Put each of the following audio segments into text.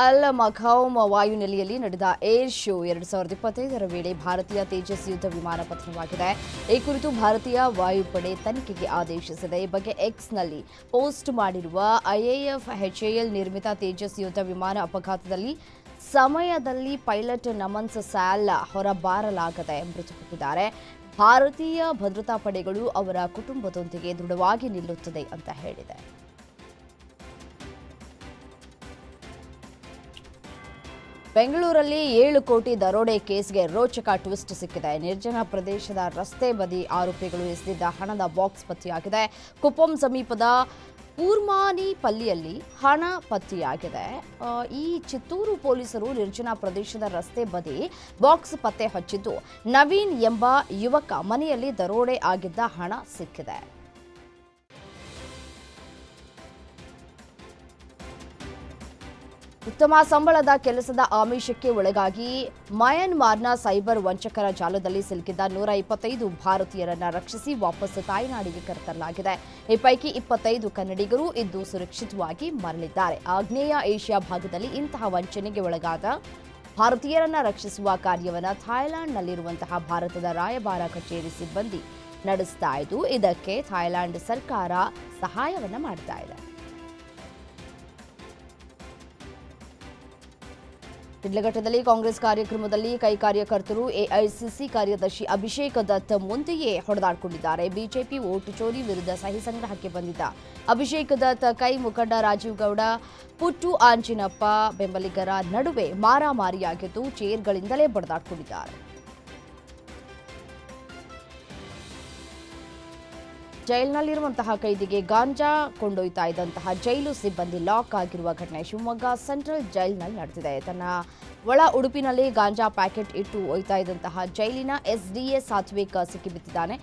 ಅಲ್ ಮಖೌಮ್ ವಾಯುನೆಲೆಯಲ್ಲಿ ನಡೆದ air show ಎರಡು ಸಾವಿರದ ಇಪ್ಪತ್ತೈದರ ವೇಳೆ ಭಾರತೀಯ ತೇಜಸ್ ಯುದ್ಧ ವಿಮಾನ ಪತನವಾಗಿದೆ. ಈ ಕುರಿತು ಭಾರತೀಯ ವಾಯುಪಡೆ ತನಿಖೆಗೆ ಆದೇಶಿಸಿದೆ. ಈ ಬಗ್ಗೆ ಎಕ್ಸ್ನಲ್ಲಿ ಪೋಸ್ಟ್ ಮಾಡಿರುವ ಐಎಎಫ್ ಎಚ್ಎಎಲ್ ನಿರ್ಮಿತ ತೇಜಸ್ ಯುದ್ಧ ವಿಮಾನ ಅಪಘಾತದಲ್ಲಿ ಸಮಯದಲ್ಲಿ ಪೈಲಟ್ ನಮನ್ಸ್ ಸ್ಯಾಲ್ ಹೊರಬಾರಲಾಗದೆ ಮೃತಪಟ್ಟಿದ್ದಾರೆ. ಭಾರತೀಯ ಭದ್ರತಾ ಪಡೆಗಳು ಅವರ ಕುಟುಂಬದೊಂದಿಗೆ ದೃಢವಾಗಿ ನಿಲ್ಲುತ್ತದೆ ಅಂತ ಹೇಳಿದೆ. ಬೆಂಗಳೂರಲ್ಲಿ ಏಳು ಕೋಟಿ ದರೋಡೆ ಕೇಸ್ಗೆ ರೋಚಕ ಟ್ವಿಸ್ಟ್ ಸಿಕ್ಕಿದೆ. ನಿರ್ಜನ ಪ್ರದೇಶದ ರಸ್ತೆ ಬದಿ ಆರೋಪಿಗಳು ಎಸೆದಿದ್ದ ಹಣದ ಬಾಕ್ಸ್ ಪತ್ತೆಯಾಗಿದೆ. ಕುಪ್ಪಂ ಸಮೀಪದ ಪಲ್ಲಿಯಲ್ಲಿ ಹಣ ಪತ್ತೆಯಾಗಿದೆ. ಈ ಚಿತ್ತೂರು ಪೊಲೀಸರು ನಿರ್ಜನ ಪ್ರದೇಶದ ರಸ್ತೆ ಬದಿ ಬಾಕ್ಸ್ ಪತ್ತೆ ಹಚ್ಚಿದ್ದು, ನವೀನ್ ಎಂಬ ಯುವಕ ಮನೆಯಲ್ಲಿ ದರೋಡೆ ಆಗಿದ್ದ ಹಣ ಸಿಕ್ಕಿದೆ. ಉತ್ತಮ ಸಂಬಳದ ಕೆಲಸದ ಆಮಿಷಕ್ಕೆ ಒಳಗಾಗಿ ಮಯನ್ಮಾರ್ನ ಸೈಬರ್ ವಂಚಕರ ಜಾಲದಲ್ಲಿ ಸಿಲುಕಿದ್ದ ನೂರ ಇಪ್ಪತ್ತೈದು ಭಾರತೀಯರನ್ನ ರಕ್ಷಿಸಿ ವಾಪಸ್ ತಾಯ್ನಾಡಿಗೆ ಕರೆತರಲಾಗಿದೆ. ಈ ಪೈಕಿ ಇಪ್ಪತ್ತೈದು ಕನ್ನಡಿಗರು ಇದ್ದು ಸುರಕ್ಷಿತವಾಗಿ ಮರಳಿದ್ದಾರೆ. ಆಗ್ನೇಯ ಏಷ್ಯಾ ಭಾಗದಲ್ಲಿ ಇಂತಹ ವಂಚನೆಗೆ ಒಳಗಾದ ಭಾರತೀಯರನ್ನ ರಕ್ಷಿಸುವ ಕಾರ್ಯವನ್ನು ಥಾಯ್ಲೆಂಡ್ನಲ್ಲಿರುವಂತಹ ಭಾರತದ ರಾಯಭಾರ ಕಚೇರಿ ಸಿಬ್ಬಂದಿ ನಡೆಸ್ತಾ ಇದ್ದು, ಇದಕ್ಕೆ ಥಾಯ್ಲೆಂಡ್ ಸರ್ಕಾರ ಸಹಾಯವನ್ನ ಮಾಡ್ತಾ ಇದೆ. ಶಿಡ್ಲಘಟ್ಟದಲ್ಲಿ ಕಾಂಗ್ರೆಸ್ ಕಾರ್ಯಕ್ರಮದಲ್ಲಿ ಕೈ ಕಾರ್ಯಕರ್ತರು ಎಐಸಿಸಿ ಕಾರ್ಯದರ್ಶಿ ಅಭಿಷೇಕ್ ದತ್ ಮುಂದೆಯೇ ಹೊಡೆದಾಡಿಕೊಂಡಿದ್ದಾರೆ. ಬಿಜೆಪಿ ಓಟು ಚೋರಿ ವಿರುದ್ಧ ಸಹಿ ಸಂಗ್ರಹಕ್ಕೆ ಬಂದಿದ್ದ ಅಭಿಷೇಕ್ ದತ್, ಕೈ ಮುಖಂಡ ರಾಜೀವ್ ಗೌಡ, ಪುಟ್ಟು ಆಂಜಿನಪ್ಪ ಬೆಂಬಲಿಗರ ನಡುವೆ ಮಾರಾಮಾರಿಯಾಗಿದ್ದು ಚೇರ್ಗಳಿಂದಲೇ ಬಡಿದಾಡಿಕೊಂಡಿದ್ದಾರೆ. ಜೈಲಿನಲ್ಲಿರುವಂತಹ ಕೈದಿಗೆ ಗಾಂಜಾ ಕೊಂಡೊಯ್ತಾ ಇದ್ದಂತಹ ಜೈಲು ಸಿಬ್ಬಂದಿ ಲಾಕ್ ಆಗಿರುವ ಘಟನೆ ಶಿವಮೊಗ್ಗ ಸೆಂಟ್ರಲ್ ಜೈಲಿನಲ್ಲಿ ನಡೆದಿದೆ. ತನ್ನ ಒಳ ಉಡುಪಿನಲ್ಲಿ ಗಾಂಜಾ ಪ್ಯಾಕೆಟ್ ಇಟ್ಟು ಒಯ್ತಾ ಇದ್ದಂತಹ ಜೈಲಿನ ಎಸ್ಡಿಎ ಸಾತ್ವಿಕ ಸಿಕ್ಕಿಬಿದ್ದಿದ್ದಾನೆ.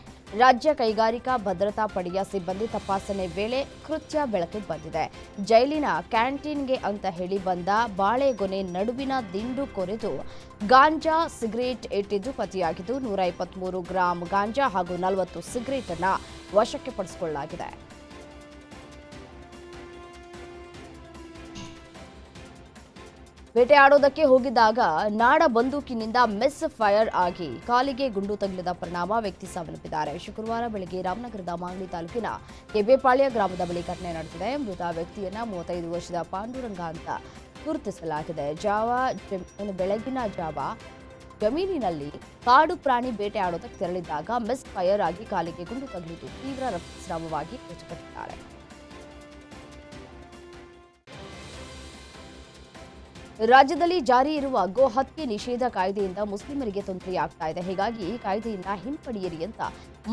ರಾಜ್ಯ ಕೈಗಾರಿಕಾ ಭದ್ರತಾ ಪಡೆಯ ಸಿಬ್ಬಂದಿ ತಪಾಸಣೆ ವೇಳೆ ಕೃತ್ಯ ಬೆಳಕಿಗೆ ಬಂದಿದೆ. ಜೈಲಿನ ಕ್ಯಾಂಟೀನ್ಗೆ ಅಂತ ಹೇಳಿ ಬಂದ ಬಾಳೆಗೊನೆ ನಡುವಿನ ದಿಂಡು ಕೊರೆದು ಗಾಂಜಾ ಸಿಗರೇಟ್ ಇಟ್ಟಿದ್ದು ಪತಿಯಾಗಿದ್ದು ನೂರ ಇಪ್ಪತ್ಮೂರು ಗ್ರಾಂ ಗಾಂಜಾ ಹಾಗೂ ನಲವತ್ತು ಸಿಗರೇಟ್ ಅನ್ನ ವಶಕ್ಕೆ ಪಡಿಸಿಕೊಳ್ಳಲಾಗಿದೆ. ಬೇಟೆಯಾಡೋದಕ್ಕೆ ಹೋಗಿದ್ದಾಗ ನಾಡ ಬಂದೂಕಿನಿಂದ ಮಿಸ್ ಫೈರ್ ಆಗಿ ಕಾಲಿಗೆ ಗುಂಡು ತಗುಲಿದ ಪರಿಣಾಮ ವ್ಯಕ್ತಿ ಸಾವನ್ನಪ್ಪಿದ್ದಾರೆ. ಶುಕ್ರವಾರ ಬೆಳಗ್ಗೆ ರಾಮನಗರದ ಮಾಗಡಿ ತಾಲೂಕಿನ ಕೆಬೇಪಾಳ್ಯ ಗ್ರಾಮದ ಬಳಿ ಘಟನೆ ನಡೆದಿದೆ. ಮೃತ ವ್ಯಕ್ತಿಯನ್ನ ಮೂವತ್ತೈದು ವರ್ಷದ ಪಾಂಡುರಂಗ ಅಂತ ಗುರುತಿಸಲಾಗಿದೆ. ಜಾವ ಬೆಳಗಿನ ಜಾವ ಜಮೀನಿನಲ್ಲಿ ಕಾಡು ಪ್ರಾಣಿ ಬೇಟೆ ಆಡೋದಕ್ಕೆ ತೆರಳಿದ್ದಾಗ ಮಿಸ್ ಫೈರ್ ಆಗಿ ಕಾಲಿಗೆ ಗುಂಡು ತಗುಲಿದ್ದು ತೀವ್ರ ರಕ್ತಸ್ರಾವವಾಗಿ ಮೃತಪಟ್ಟಿದ್ದಾರೆ. ರಾಜ್ಯದಲ್ಲಿ ಜಾರಿ ಇರುವ ಗೋಹತ್ಯೆ ನಿಷೇಧ ಕಾಯ್ದೆಯಿಂದ ಮುಸ್ಲಿಮರಿಗೆ ತೊಂದರೆಯಾಗ್ತಾ ಇದೆ. ಹೀಗಾಗಿ ಈ ಕಾಯ್ದೆಯಿಂದ ಹಿಂಪಡೆಯಿರಿ ಅಂತ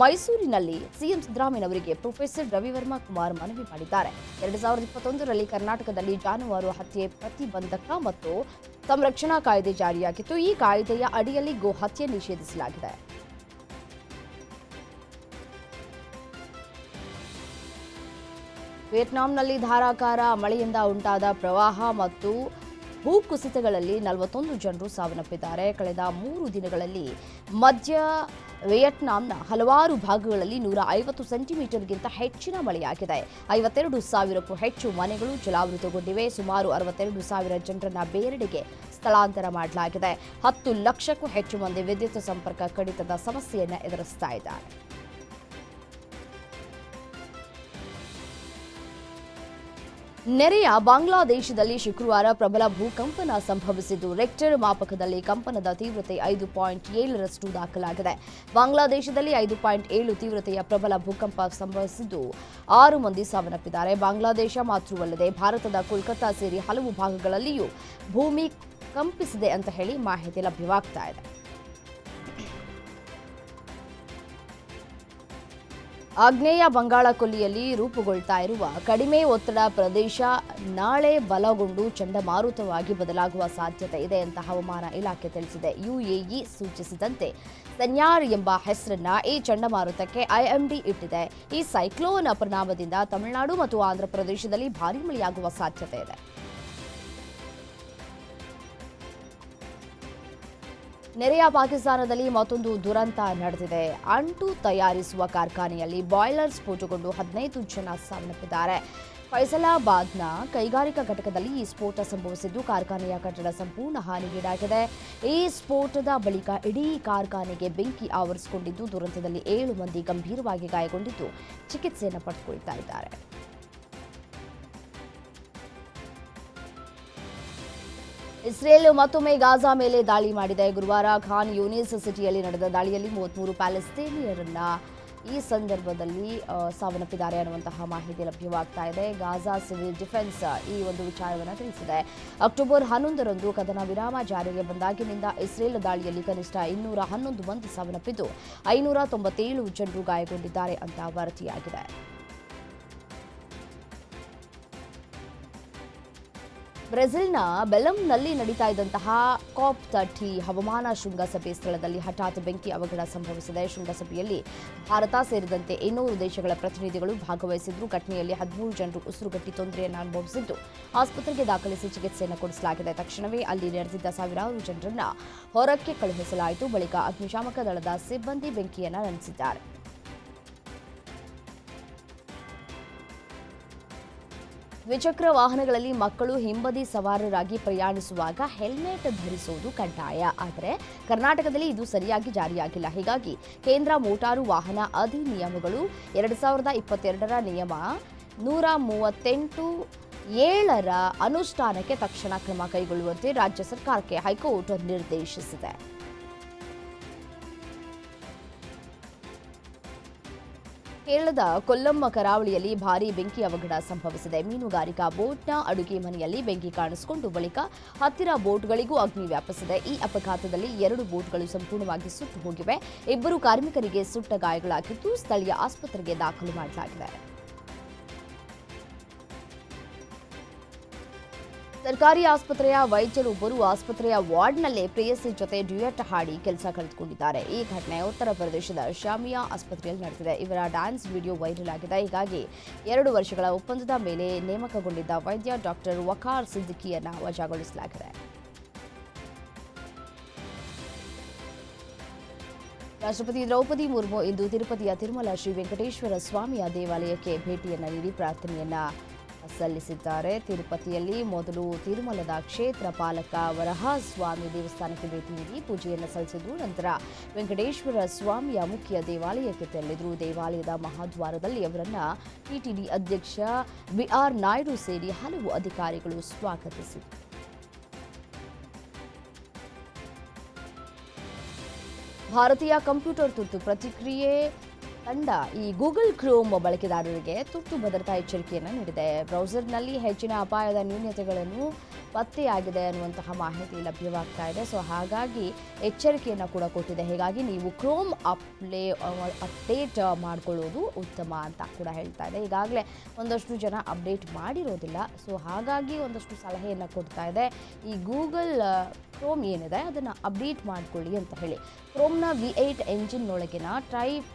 ಮೈಸೂರಿನಲ್ಲಿ ಸಿಎಂ ಸಿದ್ದರಾಮಯ್ಯನವರಿಗೆ ಪ್ರೊಫೆಸರ್ ರವಿವರ್ಮ ಕುಮಾರ್ ಮನವಿ ಮಾಡಿದ್ದಾರೆ. ಎರಡು ಸಾವಿರದ ಇಪ್ಪತ್ತೊಂದರಲ್ಲಿ ಕರ್ನಾಟಕದಲ್ಲಿ ಜಾನುವಾರು ಹತ್ಯೆ ಪ್ರತಿಬಂಧಕ ಮತ್ತು ಸಂರಕ್ಷಣಾ ಕಾಯ್ದೆ ಜಾರಿಯಾಗಿತ್ತು. ಈ ಕಾಯ್ದೆಯ ಅಡಿಯಲ್ಲಿ ಗೋ ಹತ್ಯೆ ನಿಷೇಧಿಸಲಾಗಿದೆ. ವಿಯೆಟ್ನಾಂನಲ್ಲಿ ಧಾರಾಕಾರ ಮಳೆಯಿಂದ ಉಂಟಾದ ಪ್ರವಾಹ ಮತ್ತು ಭೂಕುಸಿತಗಳಲ್ಲಿ ನಲವತ್ತೊಂದು ಜನರು ಸಾವನ್ನಪ್ಪಿದ್ದಾರೆ. ಕಳೆದ ಮೂರು ದಿನಗಳಲ್ಲಿ ಮಧ್ಯ ವಿಯೆಟ್ನಾಂನ ಹಲವಾರು ಭಾಗಗಳಲ್ಲಿ ನೂರ ಐವತ್ತು ಸೆಂಟಿಮೀಟರ್ಗಿಂತ ಹೆಚ್ಚಿನ ಮಳೆಯಾಗಿದೆ. ಐವತ್ತೆರಡು ಸಾವಿರಕ್ಕೂ ಹೆಚ್ಚು ಮನೆಗಳು ಜಲಾವೃತಗೊಂಡಿವೆ. ಸುಮಾರು ಅರವತ್ತೆರಡು ಸಾವಿರ ಜನರನ್ನ ಬೇರೆಡೆಗೆ ಸ್ಥಳಾಂತರ ಮಾಡಲಾಗಿದೆ. ಹತ್ತು ಲಕ್ಷಕ್ಕೂ ಹೆಚ್ಚು ಮಂದಿ ವಿದ್ಯುತ್ ಸಂಪರ್ಕ ಕಡಿತದ ಸಮಸ್ಯೆಯನ್ನು ಎದುರಿಸ್ತಾ ಇದ್ದಾರೆ. ನೆರೆಯ ಬಾಂಗ್ಲಾದೇಶದಲ್ಲಿ ಶುಕ್ರವಾರ ಪ್ರಬಲ ಭೂಕಂಪನ ಸಂಭವಿಸಿದ್ದು, ರೆಕ್ಟರ್ ಮಾಪಕದಲ್ಲಿ ಕಂಪನದ ತೀವ್ರತೆ ಐದು ಪಾಯಿಂಟ್ ಏಳರಷ್ಟು ದಾಖಲಾಗಿದೆ. ಬಾಂಗ್ಲಾದೇಶದಲ್ಲಿ ಐದು ಪಾಯಿಂಟ್ ಏಳು ತೀವ್ರತೆಯ ಪ್ರಬಲ ಭೂಕಂಪ ಸಂಭವಿಸಿದ್ದು, ಆರು ಮಂದಿ ಸಾವನ್ನಪ್ಪಿದ್ದಾರೆ. ಬಾಂಗ್ಲಾದೇಶ ಮಾತ್ರವಲ್ಲದೆ ಭಾರತದ ಕೋಲ್ಕತ್ತಾ ಸೇರಿ ಹಲವು ಭಾಗಗಳಲ್ಲಿಯೂ ಭೂಮಿ ಕಂಪಿಸಿದೆ ಅಂತ ಹೇಳಿ ಮಾಹಿತಿ ಲಭ್ಯವಾಗ್ತಾ ಇದೆ. ಆಗ್ನೇಯ ಬಂಗಾಳ ಕೊಲ್ಲಿಯಲ್ಲಿ ರೂಪುಗೊಳ್ತಾ ಇರುವ ಕಡಿಮೆ ಒತ್ತಡ ಪ್ರದೇಶ ನಾಳೆ ಬಲಗೊಂಡು ಚಂಡಮಾರುತವಾಗಿ ಬದಲಾಗುವ ಸಾಧ್ಯತೆ ಇದೆ ಅಂತ ಹವಾಮಾನ ಇಲಾಖೆ ತಿಳಿಸಿದೆ. ಯುಎಇ ಸೂಚಿಸಿದಂತೆ ಸನ್ಯಾರ್ ಎಂಬ ಹೆಸರನ್ನ ಈ ಚಂಡಮಾರುತಕ್ಕೆ ಐಎಂಡಿ ಇಟ್ಟಿದೆ. ಈ ಸೈಕ್ಲೋನ್ ಪರಿಣಾಮದಿಂದ ತಮಿಳುನಾಡು ಮತ್ತು ಆಂಧ್ರ ಪ್ರದೇಶದಲ್ಲಿ ಭಾರೀ ಮಳೆಯಾಗುವ ಸಾಧ್ಯತೆ ಇದೆ. ನೆರೆಯ ಪಾಕಿಸ್ತಾನದಲ್ಲಿ ಮತ್ತೊಂದು ದುರಂತ ನಡೆದಿದೆ. ಅಂಟು ತಯಾರಿಸುವ ಕಾರ್ಖಾನೆಯಲ್ಲಿ ಬಾಯ್ಲರ್ ಸ್ಫೋಟಗೊಂಡು ಹದಿನೈದು ಜನ ಸಾವನ್ನಪ್ಪಿದ್ದಾರೆ. ಫೈಸಲಾಬಾದ್ನ ಕೈಗಾರಿಕಾ ಘಟಕದಲ್ಲಿ ಈ ಸ್ಫೋಟ ಸಂಭವಿಸಿದ್ದು, ಕಾರ್ಖಾನೆಯ ಕಟ್ಟಡ ಸಂಪೂರ್ಣ ಹಾನಿಗೀಡಾಗಿದೆ. ಈ ಸ್ಫೋಟದ ಬಳಿಕ ಇಡೀ ಕಾರ್ಖಾನೆಗೆ ಬೆಂಕಿ ಆವರಿಸಿಕೊಂಡಿದ್ದು, ದುರಂತದಲ್ಲಿ ಏಳು ಮಂದಿ ಗಂಭೀರವಾಗಿ ಗಾಯಗೊಂಡಿದ್ದು ಚಿಕಿತ್ಸೆಯನ್ನು ಪಡೆದುಕೊಳ್ತಾ ಇದ್ದಾರೆ. ಇಸ್ರೇಲ್ ಮತ್ತೊಮ್ಮೆ ಗಾಜಾ ಮೇಲೆ ದಾಳಿ ಮಾಡಿದೆ. ಗುರುವಾರ ಖಾನ್ ಯೂನಿಸ್ ಸಿಟಿಯಲ್ಲಿ ನಡೆದ ದಾಳಿಯಲ್ಲಿ ಮೂವತ್ಮೂರು ಪ್ಯಾಲೆಸ್ತೇನಿಯರನ್ನ ಈ ಸಂದರ್ಭದಲ್ಲಿ ಸಾವನ್ನಪ್ಪಿದ್ದಾರೆ ಅನ್ನುವಂತಹ ಮಾಹಿತಿ ಲಭ್ಯವಾಗ್ತಾ ಇದೆ. ಗಾಜಾ ಸಿವಿಲ್ ಡಿಫೆನ್ಸ್ ಈ ಒಂದು ವಿಚಾರವನ್ನು ತಿಳಿಸಿದೆ. ಅಕ್ಟೋಬರ್ ಹನ್ನೊಂದರಂದು ಕದನ ವಿರಾಮ ಜಾರಿಗೆ ಬಂದಾಗಿನಿಂದ ಇಸ್ರೇಲ್ ದಾಳಿಯಲ್ಲಿ ಕನಿಷ್ಠ ಇನ್ನೂರ ಹನ್ನೊಂದು ಮಂದಿ ಸಾವನ್ನಪ್ಪಿದ್ದು, ಐನೂರ ತೊಂಬತ್ತೇಳು ಜನರು ಗಾಯಗೊಂಡಿದ್ದಾರೆ ಅಂತ ವರದಿಯಾಗಿದೆ. ಬ್ರೆಜಿಲ್ನ ಬೆಲಂನಲ್ಲಿ ನಡೀತಾ ಇದ್ದಂತಹ ಕಾಪ್ ತರ್ಟಿ ಹವಾಮಾನ ಶೃಂಗಸಭೆ ಸ್ಥಳದಲ್ಲಿ ಹಠಾತ್ ಬೆಂಕಿ ಅವಘಡ ಸಂಭವಿಸಿದೆ. ಶೃಂಗಸಭೆಯಲ್ಲಿ ಭಾರತ ಸೇರಿದಂತೆ ಇನ್ನೂರು ದೇಶಗಳ ಪ್ರತಿನಿಧಿಗಳು ಭಾಗವಹಿಸಿದ್ರು. ಘಟನೆಯಲ್ಲಿ ಹದಿಮೂರು ಜನರು ಉಸಿರುಗಟ್ಟಿ ತೊಂದರೆಯನ್ನು ಅನುಭವಿಸಿದ್ದು. ಆಸ್ಪತ್ರೆಗೆ ದಾಖಲಿಸಿ ಚಿಕಿತ್ಸೆಯನ್ನು ಕೊಡಿಸಲಾಗಿದೆ. ತಕ್ಷಣವೇ ಅಲ್ಲಿ ನೆರೆದಿದ್ದ ಸಾವಿರಾರು ಜನರನ್ನು ಹೊರಕ್ಕೆ ಕಳುಹಿಸಲಾಯಿತು. ಬಳಿಕ ಅಗ್ನಿಶಾಮಕ ದಳದ ಸಿಬ್ಬಂದಿ ಬೆಂಕಿಯನ್ನು ನಂದಿಸಿದ್ದಾರೆ. ದ್ವಿಚಕ್ರ ವಾಹನಗಳಲ್ಲಿ ಮಕ್ಕಳು ಹಿಂಬದಿ ಸವಾರರಾಗಿ ಪ್ರಯಾಣಿಸುವಾಗ ಹೆಲ್ಮೆಟ್ ಧರಿಸುವುದು ಕಡ್ಡಾಯ. ಆದರೆ ಕರ್ನಾಟಕದಲ್ಲಿ ಇದು ಸರಿಯಾಗಿ ಜಾರಿಯಾಗಿಲ್ಲ. ಹೀಗಾಗಿ ಕೇಂದ್ರ ಮೋಟಾರು ವಾಹನ ಅಧಿನಿಯಮಗಳು ಎರಡು ಸಾವಿರದ ಇಪ್ಪತ್ತೆರಡರ ನಿಯಮ ನೂರ ಮೂವತ್ತೆಂಟು ಏಳರ ಅನುಷ್ಠಾನಕ್ಕೆ ತಕ್ಷಣ ಕ್ರಮ ಕೈಗೊಳ್ಳುವಂತೆ ರಾಜ್ಯ ಸರ್ಕಾರಕ್ಕೆ ಹೈಕೋರ್ಟ್ ನಿರ್ದೇಶಿಸಿದೆ. ಕೇರಳದ ಕೊಲ್ಲಮ್ಮ ಕರಾವಳಿಯಲ್ಲಿ ಭಾರೀ ಬೆಂಕಿ ಅವಘಡ ಸಂಭವಿಸಿದೆ. ಮೀನುಗಾರಿಕಾ ಬೋಟ್ನ ಅಡುಗೆ ಮನೆಯಲ್ಲಿ ಬೆಂಕಿ ಕಾಣಿಸಿಕೊಂಡು ಬಳಿಕ ಹತ್ತಿರ ಬೋಟ್ಗಳಿಗೂ ಅಗ್ನಿ ವ್ಯಾಪಿಸಿದೆ. ಈ ಅಪಘಾತದಲ್ಲಿ ಎರಡು ಬೋಟ್ಗಳು ಸಂಪೂರ್ಣವಾಗಿ ಸುಟ್ಟು ಹೋಗಿವೆ. ಇಬ್ಬರು ಕಾರ್ಮಿಕರಿಗೆ ಸುಟ್ಟ ಗಾಯಗಳಾಗಿದ್ದು ಸ್ಥಳೀಯ ಆಸ್ಪತ್ರೆಗೆ ದಾಖಲು ಮಾಡಲಾಗಿದೆ. ಸರ್ಕಾರಿ ಆಸ್ಪತ್ರೆಯ ವೈದ್ಯರೊಬ್ಬರು ಆಸ್ಪತ್ರೆಯ ವಾರ್ಡ್ನಲ್ಲೇ ಪ್ರೇಯಸಿ ಜೊತೆ ಡ್ಯೂಯಟ್ ಹಾಡಿ ಕೆಲಸ ಕಳೆದುಕೊಂಡಿದ್ದಾರೆ. ಈ ಘಟನೆ ಉತ್ತರ ಪ್ರದೇಶದ ಶಾಮಿಯಾ ಆಸ್ಪತ್ರೆಯಲ್ಲಿ ನಡೆದಿದೆ. ಇವರ ಡ್ಯಾನ್ಸ್ ವಿಡಿಯೋ ವೈರಲ್ ಆಗಿದೆ. ಹೀಗಾಗಿ ಎರಡು ವರ್ಷಗಳ ಒಪ್ಪಂದದ ಮೇಲೆ ನೇಮಕಗೊಂಡಿದ್ದ ವೈದ್ಯ ಡಾಕ್ಟರ್ ವಕಾರ್ ಸಿದ್ದಿಕಿಯನ್ನ ವಜಾಗೊಳಿಸಲಾಗಿದೆ. ರಾಷ್ಟ್ರಪತಿ ದ್ರೌಪದಿ ಮುರ್ಮು ಇಂದು ತಿರುಪತಿಯ ತಿರುಮಲ ಶ್ರೀ ವೆಂಕಟೇಶ್ವರ ಸ್ವಾಮಿಯ ದೇವಾಲಯಕ್ಕೆ ಭೇಟಿಯನ್ನು ನೀಡಿ ಪ್ರಾರ್ಥನೆಯನ್ನ ಸಲ್ಲಿಸಿದ್ದಾರೆ. ತಿರುಪತಿಯಲ್ಲಿ ಮೊದಲು ತಿರುಮಲದ ಕ್ಷೇತ್ರ ಪಾಲಕ ವರಹಸ್ವಾಮಿ ದೇವಸ್ಥಾನಕ್ಕೆ ಭೇಟಿ ನೀಡಿ ಪೂಜೆಯನ್ನು ಸಲ್ಲಿಸಿದ್ರು. ನಂತರ ವೆಂಕಟೇಶ್ವರ ಸ್ವಾಮಿಯ ಮುಖ್ಯ ದೇವಾಲಯಕ್ಕೆ ತೆರಳಿದ್ರು. ದೇವಾಲಯದ ಮಹಾದ್ವಾರದಲ್ಲಿ ಅವರನ್ನು ಟಿಟಿಡಿ ಅಧ್ಯಕ್ಷ ಬಿಆರ್ ನಾಯ್ಡು ಸೇರಿ ಹಲವು ಅಧಿಕಾರಿಗಳು ಸ್ವಾಗತಿಸಿದರು. ಭಾರತೀಯ ಕಂಪ್ಯೂಟರ್ ತುರ್ತು ಪ್ರತಿಕ್ರಿಯೆ ತಂಡ ಈ ಗೂಗಲ್ ಕ್ರೋಮ್ ಬಳಕೆದಾರರಿಗೆ ತುರ್ತು ಭದ್ರತಾ ಎಚ್ಚರಿಕೆಯನ್ನು ನೀಡಿದೆ. ಬ್ರೌಸರ್ನಲ್ಲಿ ಹೆಚ್ಚಿನ ಅಪಾಯದ ನ್ಯೂನತೆಗಳನ್ನು ಪತ್ತೆಯಾಗಿದೆ ಅನ್ನುವಂತಹ ಮಾಹಿತಿ ಲಭ್ಯವಾಗ್ತಾ ಇದೆ. ಸೊ, ಹಾಗಾಗಿ ಎಚ್ಚರಿಕೆಯನ್ನು ಕೂಡ ಕೊಟ್ಟಿದೆ. ಹೀಗಾಗಿ ನೀವು ಕ್ರೋಮ್ ಅಪ್ಲೇ, ಅಪ್ಡೇಟ್ ಮಾಡಿಕೊಳ್ಳೋದು ಉತ್ತಮ ಅಂತ ಕೂಡ ಹೇಳ್ತಾ ಇದೆ. ಈಗಾಗಲೇ ಒಂದಷ್ಟು ಜನ ಅಪ್ಡೇಟ್ ಮಾಡಿರೋದಿಲ್ಲ. ಸೊ, ಹಾಗಾಗಿ ಒಂದಷ್ಟು ಸಲಹೆಯನ್ನು ಕೊಡ್ತಾ ಇದೆ. ಈ ಗೂಗಲ್ ಕ್ರೋಮ್ ಏನಿದೆ ಅದನ್ನು ಅಪ್ಡೇಟ್ ಮಾಡಿಕೊಳ್ಳಿ ಅಂತ ಹೇಳಿ. ಕ್ರೋಮ್ನ ವಿ ಏಯ್ಟ್ ಎಂಜಿನ್ನೊಳಗಿನ ಟೈಪ್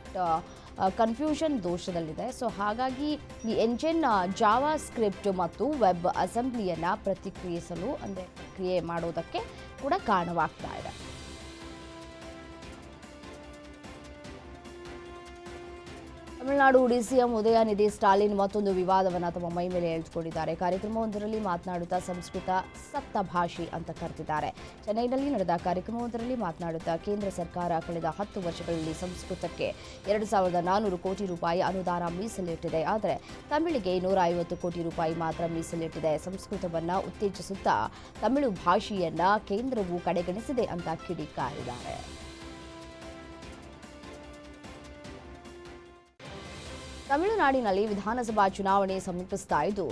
ಕನ್ಫ್ಯೂಷನ್ ದೋಷದಲ್ಲಿದೆ. ಸೊ ಹಾಗಾಗಿ ಈ ಎಂಜಿನ್ ಜಾವಾ ಸ್ಕ್ರಿಪ್ಟ್ ಮತ್ತು ವೆಬ್ ಅಸೆಂಬ್ಲಿಯನ್ನು ಪ್ರತಿಕ್ರಿಯಿಸಲು ಅಂದರೆ ಕ್ರಿಯೆ ಮಾಡೋದಕ್ಕೆ ಕೂಡ ಕಾರಣವಾಗ್ತಾ ಇದೆ. ತಮಿಳುನಾಡು ಡಿಸಿಎಂ ಉದಯನಿಧಿ ಸ್ಟಾಲಿನ್ ಮತ್ತೊಂದು ವಿವಾದವನ್ನು ತಮ್ಮ ಮೈ ಮೇಲೆ ಎಳೆದುಕೊಂಡಿದ್ದಾರೆ. ಕಾರ್ಯಕ್ರಮವೊಂದರಲ್ಲಿ ಮಾತನಾಡುತ್ತಾ ಸಂಸ್ಕೃತ ಸಪ್ತ ಭಾಷೆ ಅಂತ ಕರೆದಿದ್ದಾರೆ. ಚೆನ್ನೈನಲ್ಲಿ ನಡೆದ ಕಾರ್ಯಕ್ರಮವೊಂದರಲ್ಲಿ ಮಾತನಾಡುತ್ತಾ ಕೇಂದ್ರ ಸರ್ಕಾರ ಕಳೆದ ಹತ್ತು ವರ್ಷಗಳಲ್ಲಿ ಸಂಸ್ಕೃತಕ್ಕೆ ಎರಡು ಸಾವಿರದ ನಾನ್ನೂರು ಕೋಟಿ ರೂಪಾಯಿ ಅನುದಾನ ಮೀಸಲಿಟ್ಟಿದೆ. ಆದರೆ ತಮಿಳಿಗೆ ನೂರ ಐವತ್ತು ಕೋಟಿ ರೂಪಾಯಿ ಮಾತ್ರ ಮೀಸಲಿಟ್ಟಿದೆ. ಸಂಸ್ಕೃತವನ್ನು ಉತ್ತೇಜಿಸುತ್ತಾ ತಮಿಳು ಭಾಷೆಯನ್ನು ಕೇಂದ್ರವು ಕಡೆಗಣಿಸಿದೆ ಅಂತ ಕಿಡಿಕಾರಿದ್ದಾರೆ. ತಮಿಳುನಾಡಿನಲ್ಲಿ ವಿಧಾನಸಭಾ ಚುನಾವಣೆ ಸಮೀಪಿಸ್ತಾ ಇದ್ದು,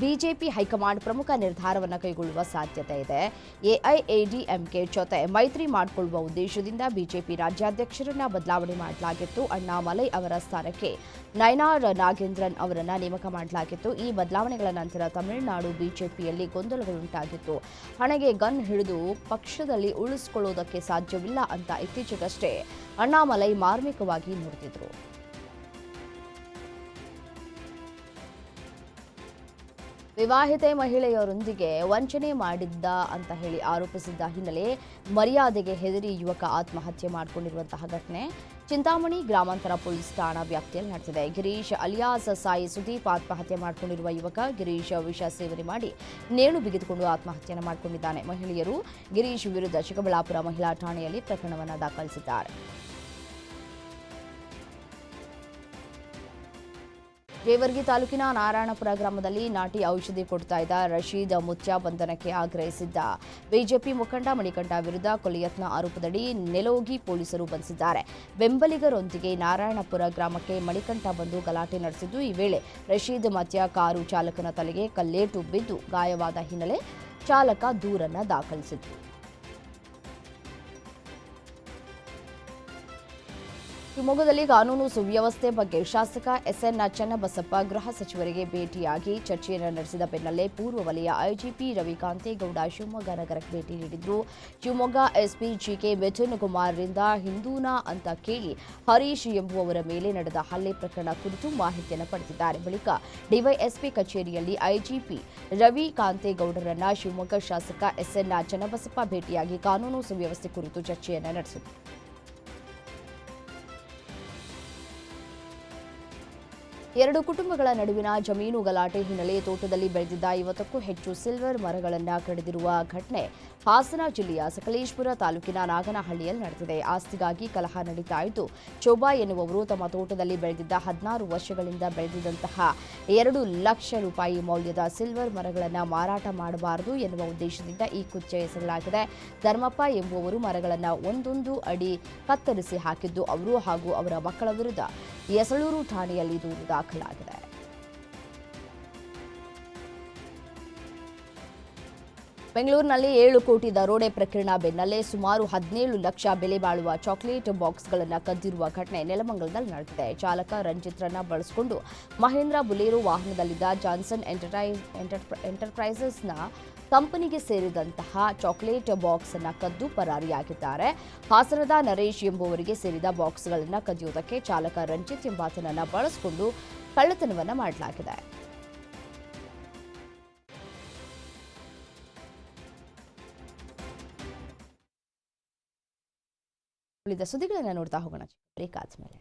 ಬಿಜೆಪಿ ಹೈಕಮಾಂಡ್ ಪ್ರಮುಖ ನಿರ್ಧಾರವನ್ನು ಕೈಗೊಳ್ಳುವ ಸಾಧ್ಯತೆ ಇದೆ. ಎಐಎಡಿಎಂಕೆ ಜೊತೆ ಮೈತ್ರಿ ಮಾಡಿಕೊಳ್ಳುವ ಉದ್ದೇಶದಿಂದ ಬಿಜೆಪಿ ರಾಜ್ಯಾಧ್ಯಕ್ಷರನ್ನ ಬದಲಾವಣೆ ಮಾಡಲಾಗಿತ್ತು. ಅಣ್ಣಾಮಲೈ ಅವರ ಸ್ಥಾನಕ್ಕೆ ನಯನಾರ್ ನಾಗೇಂದ್ರನ್ ಅವರನ್ನು ನೇಮಕ ಮಾಡಲಾಗಿತ್ತು. ಈ ಬದಲಾವಣೆಗಳ ನಂತರ ತಮಿಳುನಾಡು ಬಿಜೆಪಿಯಲ್ಲಿ ಗೊಂದಲಗಳುಂಟಾಗಿತ್ತು. ಹಣೆಗೆ ಗನ್ ಹಿಡಿದು ಪಕ್ಷದಲ್ಲಿ ಉಳಿಸಿಕೊಳ್ಳುವುದಕ್ಕೆ ಸಾಧ್ಯವಿಲ್ಲ ಅಂತ ಇತ್ತೀಚೆಗಷ್ಟೇ ಅಣ್ಣಾಮಲೈ ಮಾರ್ಮಿಕವಾಗಿ ನುಡಿದಿದ್ರು. ವಿವಾಹಿತೆ ಮಹಿಳೆಯರೊಂದಿಗೆ ವಂಚನೆ ಮಾಡಿದ್ದ ಅಂತ ಹೇಳಿ ಆರೋಪಿಸಿದ್ದ ಹಿನ್ನೆಲೆ ಮರ್ಯಾದೆಗೆ ಹೆದರಿ ಯುವಕ ಆತ್ಮಹತ್ಯೆ ಮಾಡಿಕೊಂಡಿರುವಂತಹ ಘಟನೆ. ಚಿಂತಾಮಣಿ ಗ್ರಾಮಾಂತರ ಪೊಲೀಸ್ ಠಾಣಾ ವ್ಯಾಪ್ತಿಯಲ್ಲಿ ನಡೆದಿದೆ. ಗಿರೀಶ್ ಅಲಿಯಾಸ್ ಸಾಯಿ ಸುದೀಪ್ ಆತ್ಮಹತ್ಯೆ ಮಾಡಿಕೊಂಡಿರುವ ಯುವಕ ಗಿರೀಶ್ ವಿಷ ಸೇವನೆ ಮಾಡಿ ನೇಣು ಬಿಗಿದುಕೊಂಡು ಆತ್ಮಹತ್ಯೆಯನ್ನು ಮಾಡಿಕೊಂಡಿದ್ದಾನೆ. ಮಹಿಳೆಯರು ಗಿರೀಶ್ ವಿರುದ್ಧ ಚಿಕ್ಕಬಳ್ಳಾಪುರ ಮಹಿಳಾ ಠಾಣೆಯಲ್ಲಿ ಪ್ರಕರಣವನ್ನು ದಾಖಲಿಸಿದ್ದಾರೆ. ಜೇವರ್ಗಿ ತಾಲೂಕಿನ ನಾರಾಯಣಪುರ ಗ್ರಾಮದಲ್ಲಿ ನಾಟಿ ಔಷಧಿ ಕೊಡ್ತಾ ಇದ್ದ ರಶೀದ್ ಮುತ್ಯಾ ಬಂಧನಕ್ಕೆ ಆಗ್ರಹಿಸಿದ್ದ ಬಿಜೆಪಿ ಮುಖಂಡ ಮಣಿಕಂಠ ವಿರುದ್ಧ ಕೊಲೆಯತ್ನ ಆರೋಪದಡಿ ನೆಲೋಗಿ ಪೊಲೀಸರು ಬಂಧಿಸಿದ್ದಾರೆ. ಬೆಂಬಲಿಗರೊಂದಿಗೆ ನಾರಾಯಣಪುರ ಗ್ರಾಮಕ್ಕೆ ಮಣಿಕಂಠ ಬಂದು ಗಲಾಟೆ ನಡೆಸಿದ್ದು, ಈ ವೇಳೆ ರಶೀದ್ ಮತ್ಯಾ ಕಾರು ಚಾಲಕನ ತಲೆಗೆ ಕಲ್ಲೇಟು ಬಿದ್ದು ಗಾಯವಾದ ಹಿನ್ನೆಲೆ ಚಾಲಕ ದೂರನ್ನು ದಾಖಲಿಸಿತ್ತು ಶಿವಮೊಗ್ಗದಲ್ಲಿ ಕಾನೂನು ಸುವ್ಯವಸ್ಥೆ ಬಗ್ಗೆ ಶಾಸಕ ಎಸ್ಎನ್ ಚನ್ನಬಸಪ್ಪ ಗೃಹ ಸಚಿವರಿಗೆ ಭೇಟಿಯಾಗಿ ಚರ್ಚೆಯನ್ನು ನಡೆಸಿದ ಬೆನ್ನಲ್ಲೇ ಪೂರ್ವ ವಲಯ ಐಜಿಪಿ ರವಿಕಾಂತೇಗೌಡ ಶಿವಮೊಗ್ಗ ನಗರಕ್ಕೆ ಭೇಟಿ ನೀಡಿದ್ರು. ಶಿವಮೊಗ್ಗ ಎಸ್ಪಿ ಜಿಕೆ ಮಿಥುನ್ ಕುಮಾರ್ರಿಂದ ಹಿಂದೂನಾ ಅಂತ ಕೇಳಿ ಹರೀಶ್ ಎಂಬುವವರ ಮೇಲೆ ನಡೆದ ಹಲ್ಲೆ ಪ್ರಕರಣ ಕುರಿತು ಮಾಹಿತಿಯನ್ನು ಪಡೆದಿದ್ದಾರೆ. ಬಳಿಕ ಡಿವೈಎಸ್ಪಿ ಕಚೇರಿಯಲ್ಲಿ ಐಜಿಪಿ ರವಿಕಾಂತೇಗೌಡರನ್ನ ಶಿವಮೊಗ್ಗ ಶಾಸಕ ಎಸ್ಎನ್ ಚನ್ನಬಸಪ್ಪ ಭೇಟಿಯಾಗಿ ಕಾನೂನು ಸುವ್ಯವಸ್ಥೆ ಕುರಿತು ಚರ್ಚೆಯನ್ನು ನಡೆಸಿದರು. ಎರಡು ಕುಟುಂಬಗಳ ನಡುವಿನ ಜಮೀನು ಗಲಾಟೆ ಹಿನ್ನೆಲೆ ತೋಟದಲ್ಲಿ ಬೆಳೆದಿದ್ದ ಐವತ್ತಕ್ಕೂ ಹೆಚ್ಚು ಸಿಲ್ವರ್ ಮರಗಳನ್ನು ಕಡಿದಿರುವ ಘಟನೆ ಹಾಸನ ಜಿಲ್ಲೆಯ ಸಕಲೇಶ್ಪುರ ತಾಲೂಕಿನ ನಾಗನಹಳ್ಳಿಯಲ್ಲಿ ನಡೆದಿದೆ. ಆಸ್ತಿಗಾಗಿ ಕಲಹ ನಡೀತಾ ಇದ್ದು ಚೋಬಾ ಎನ್ನುವವರು ತಮ್ಮ ತೋಟದಲ್ಲಿ ಬೆಳೆದಿದ್ದ ಹದಿನಾರು ವರ್ಷಗಳಿಂದ ಬೆಳೆದಿದ್ದಂತಹ ಎರಡು ಲಕ್ಷ ರೂಪಾಯಿ ಮೌಲ್ಯದ ಸಿಲ್ವರ್ ಮರಗಳನ್ನು ಮಾರಾಟ ಮಾಡಬಾರದು ಎನ್ನುವ ಉದ್ದೇಶದಿಂದ ಈ ಕುಚ್ಚ ಎಸಗಲಾಗಿದೆ ಧರ್ಮಪ್ಪ ಎಂಬುವವರು ಮರಗಳನ್ನು ಒಂದೊಂದು ಅಡಿ ಕತ್ತರಿಸಿ ಹಾಕಿದ್ದು, ಅವರು ಹಾಗೂ ಅವರ ಮಕ್ಕಳ ವಿರುದ್ಧ ಯಸಳೂರು ಠಾಣೆಯಲ್ಲಿ ದೂರು ದಾಖಲಾಗಿದೆ. ಬೆಂಗಳೂರಿನಲ್ಲಿ ಏಳು ಕೋಟಿ ದರೋಡೆ ಪ್ರಕರಣ ಬೆನ್ನಲ್ಲೇ ಸುಮಾರು ಹದಿನೇಳು ಲಕ್ಷ ಬೆಲೆ ಬಾಳುವ ಚಾಕ್ಲೇಟ್ ಬಾಕ್ಸ್ಗಳನ್ನು ಕದ್ದಿರುವ ಘಟನೆ ನೆಲಮಂಗಲದಲ್ಲಿ ನಡೆದಿದೆ. ಚಾಲಕ ರಂಜಿತ್ರನ್ನ ಬಳಸಿಕೊಂಡು ಮಹೇಂದ್ರ ಬುಲೇರೋ ವಾಹನದಲ್ಲಿದ್ದ ಜಾನ್ಸನ್ ಎಂಟರ್ಪ್ರ- ಎಂಟರ್ಪ್ರೈಸಸ್ನ ಕಂಪನಿಗೆ ಸೇರಿದಂತಹ ಚಾಕೊಲೇಟ್ ಬಾಕ್ಸ್ ಅನ್ನು ಕದ್ದು ಪರಾರಿಯಾಗಿದ್ದಾರೆ. ಹಾಸನದ ನರೇಶ್ ಎಂಬುವರಿಗೆ ಸೇರಿದ ಬಾಕ್ಸ್ಗಳನ್ನು ಕದಿಯುವುದಕ್ಕೆ ಚಾಲಕ ರಂಜಿತ್ ಎಂಬಾತನನ್ನ ಬಳಸಿಕೊಂಡು ಕಳ್ಳತನವನ್ನ ಮಾಡಲಾಗಿದೆ. ಉಳಿದ ಸುದ್ದಿಗಳನ್ನು ನೋಡ್ತಾ ಹೋಗೋಣ. ಬ್ರೇಕ್ ಆದ್ಮೇಲೆ.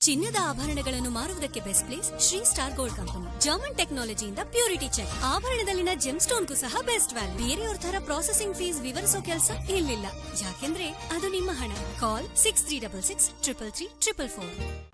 ಚಿನ್ನದ ಆಭರಣಗಳನ್ನು ಮಾರುವುದಕ್ಕೆ best place Shri star gold company. German ಟೆಕ್ನಾಲಜಿಯಿಂದ purity check ಆಭರಣದಲ್ಲಿನ ಜೆಮ್ ಸ್ಟೋನ್ಗೂ ಸಹ ಬೆಸ್ಟ್ ವ್ಯಾಲ್ಯೂ ಬೇರೆಯವ್ರ ತರ ಪ್ರಾಸೆಸಿಂಗ್ ಫೀಸ್ ವಿವರಿಸೋ ಕೆಲಸ ಇಲ್ಲಿಲ್ಲ. ಯಾಕೆಂದ್ರೆ ಅದು ನಿಮ್ಮ ಹಣ. Call six three double six triple three triple four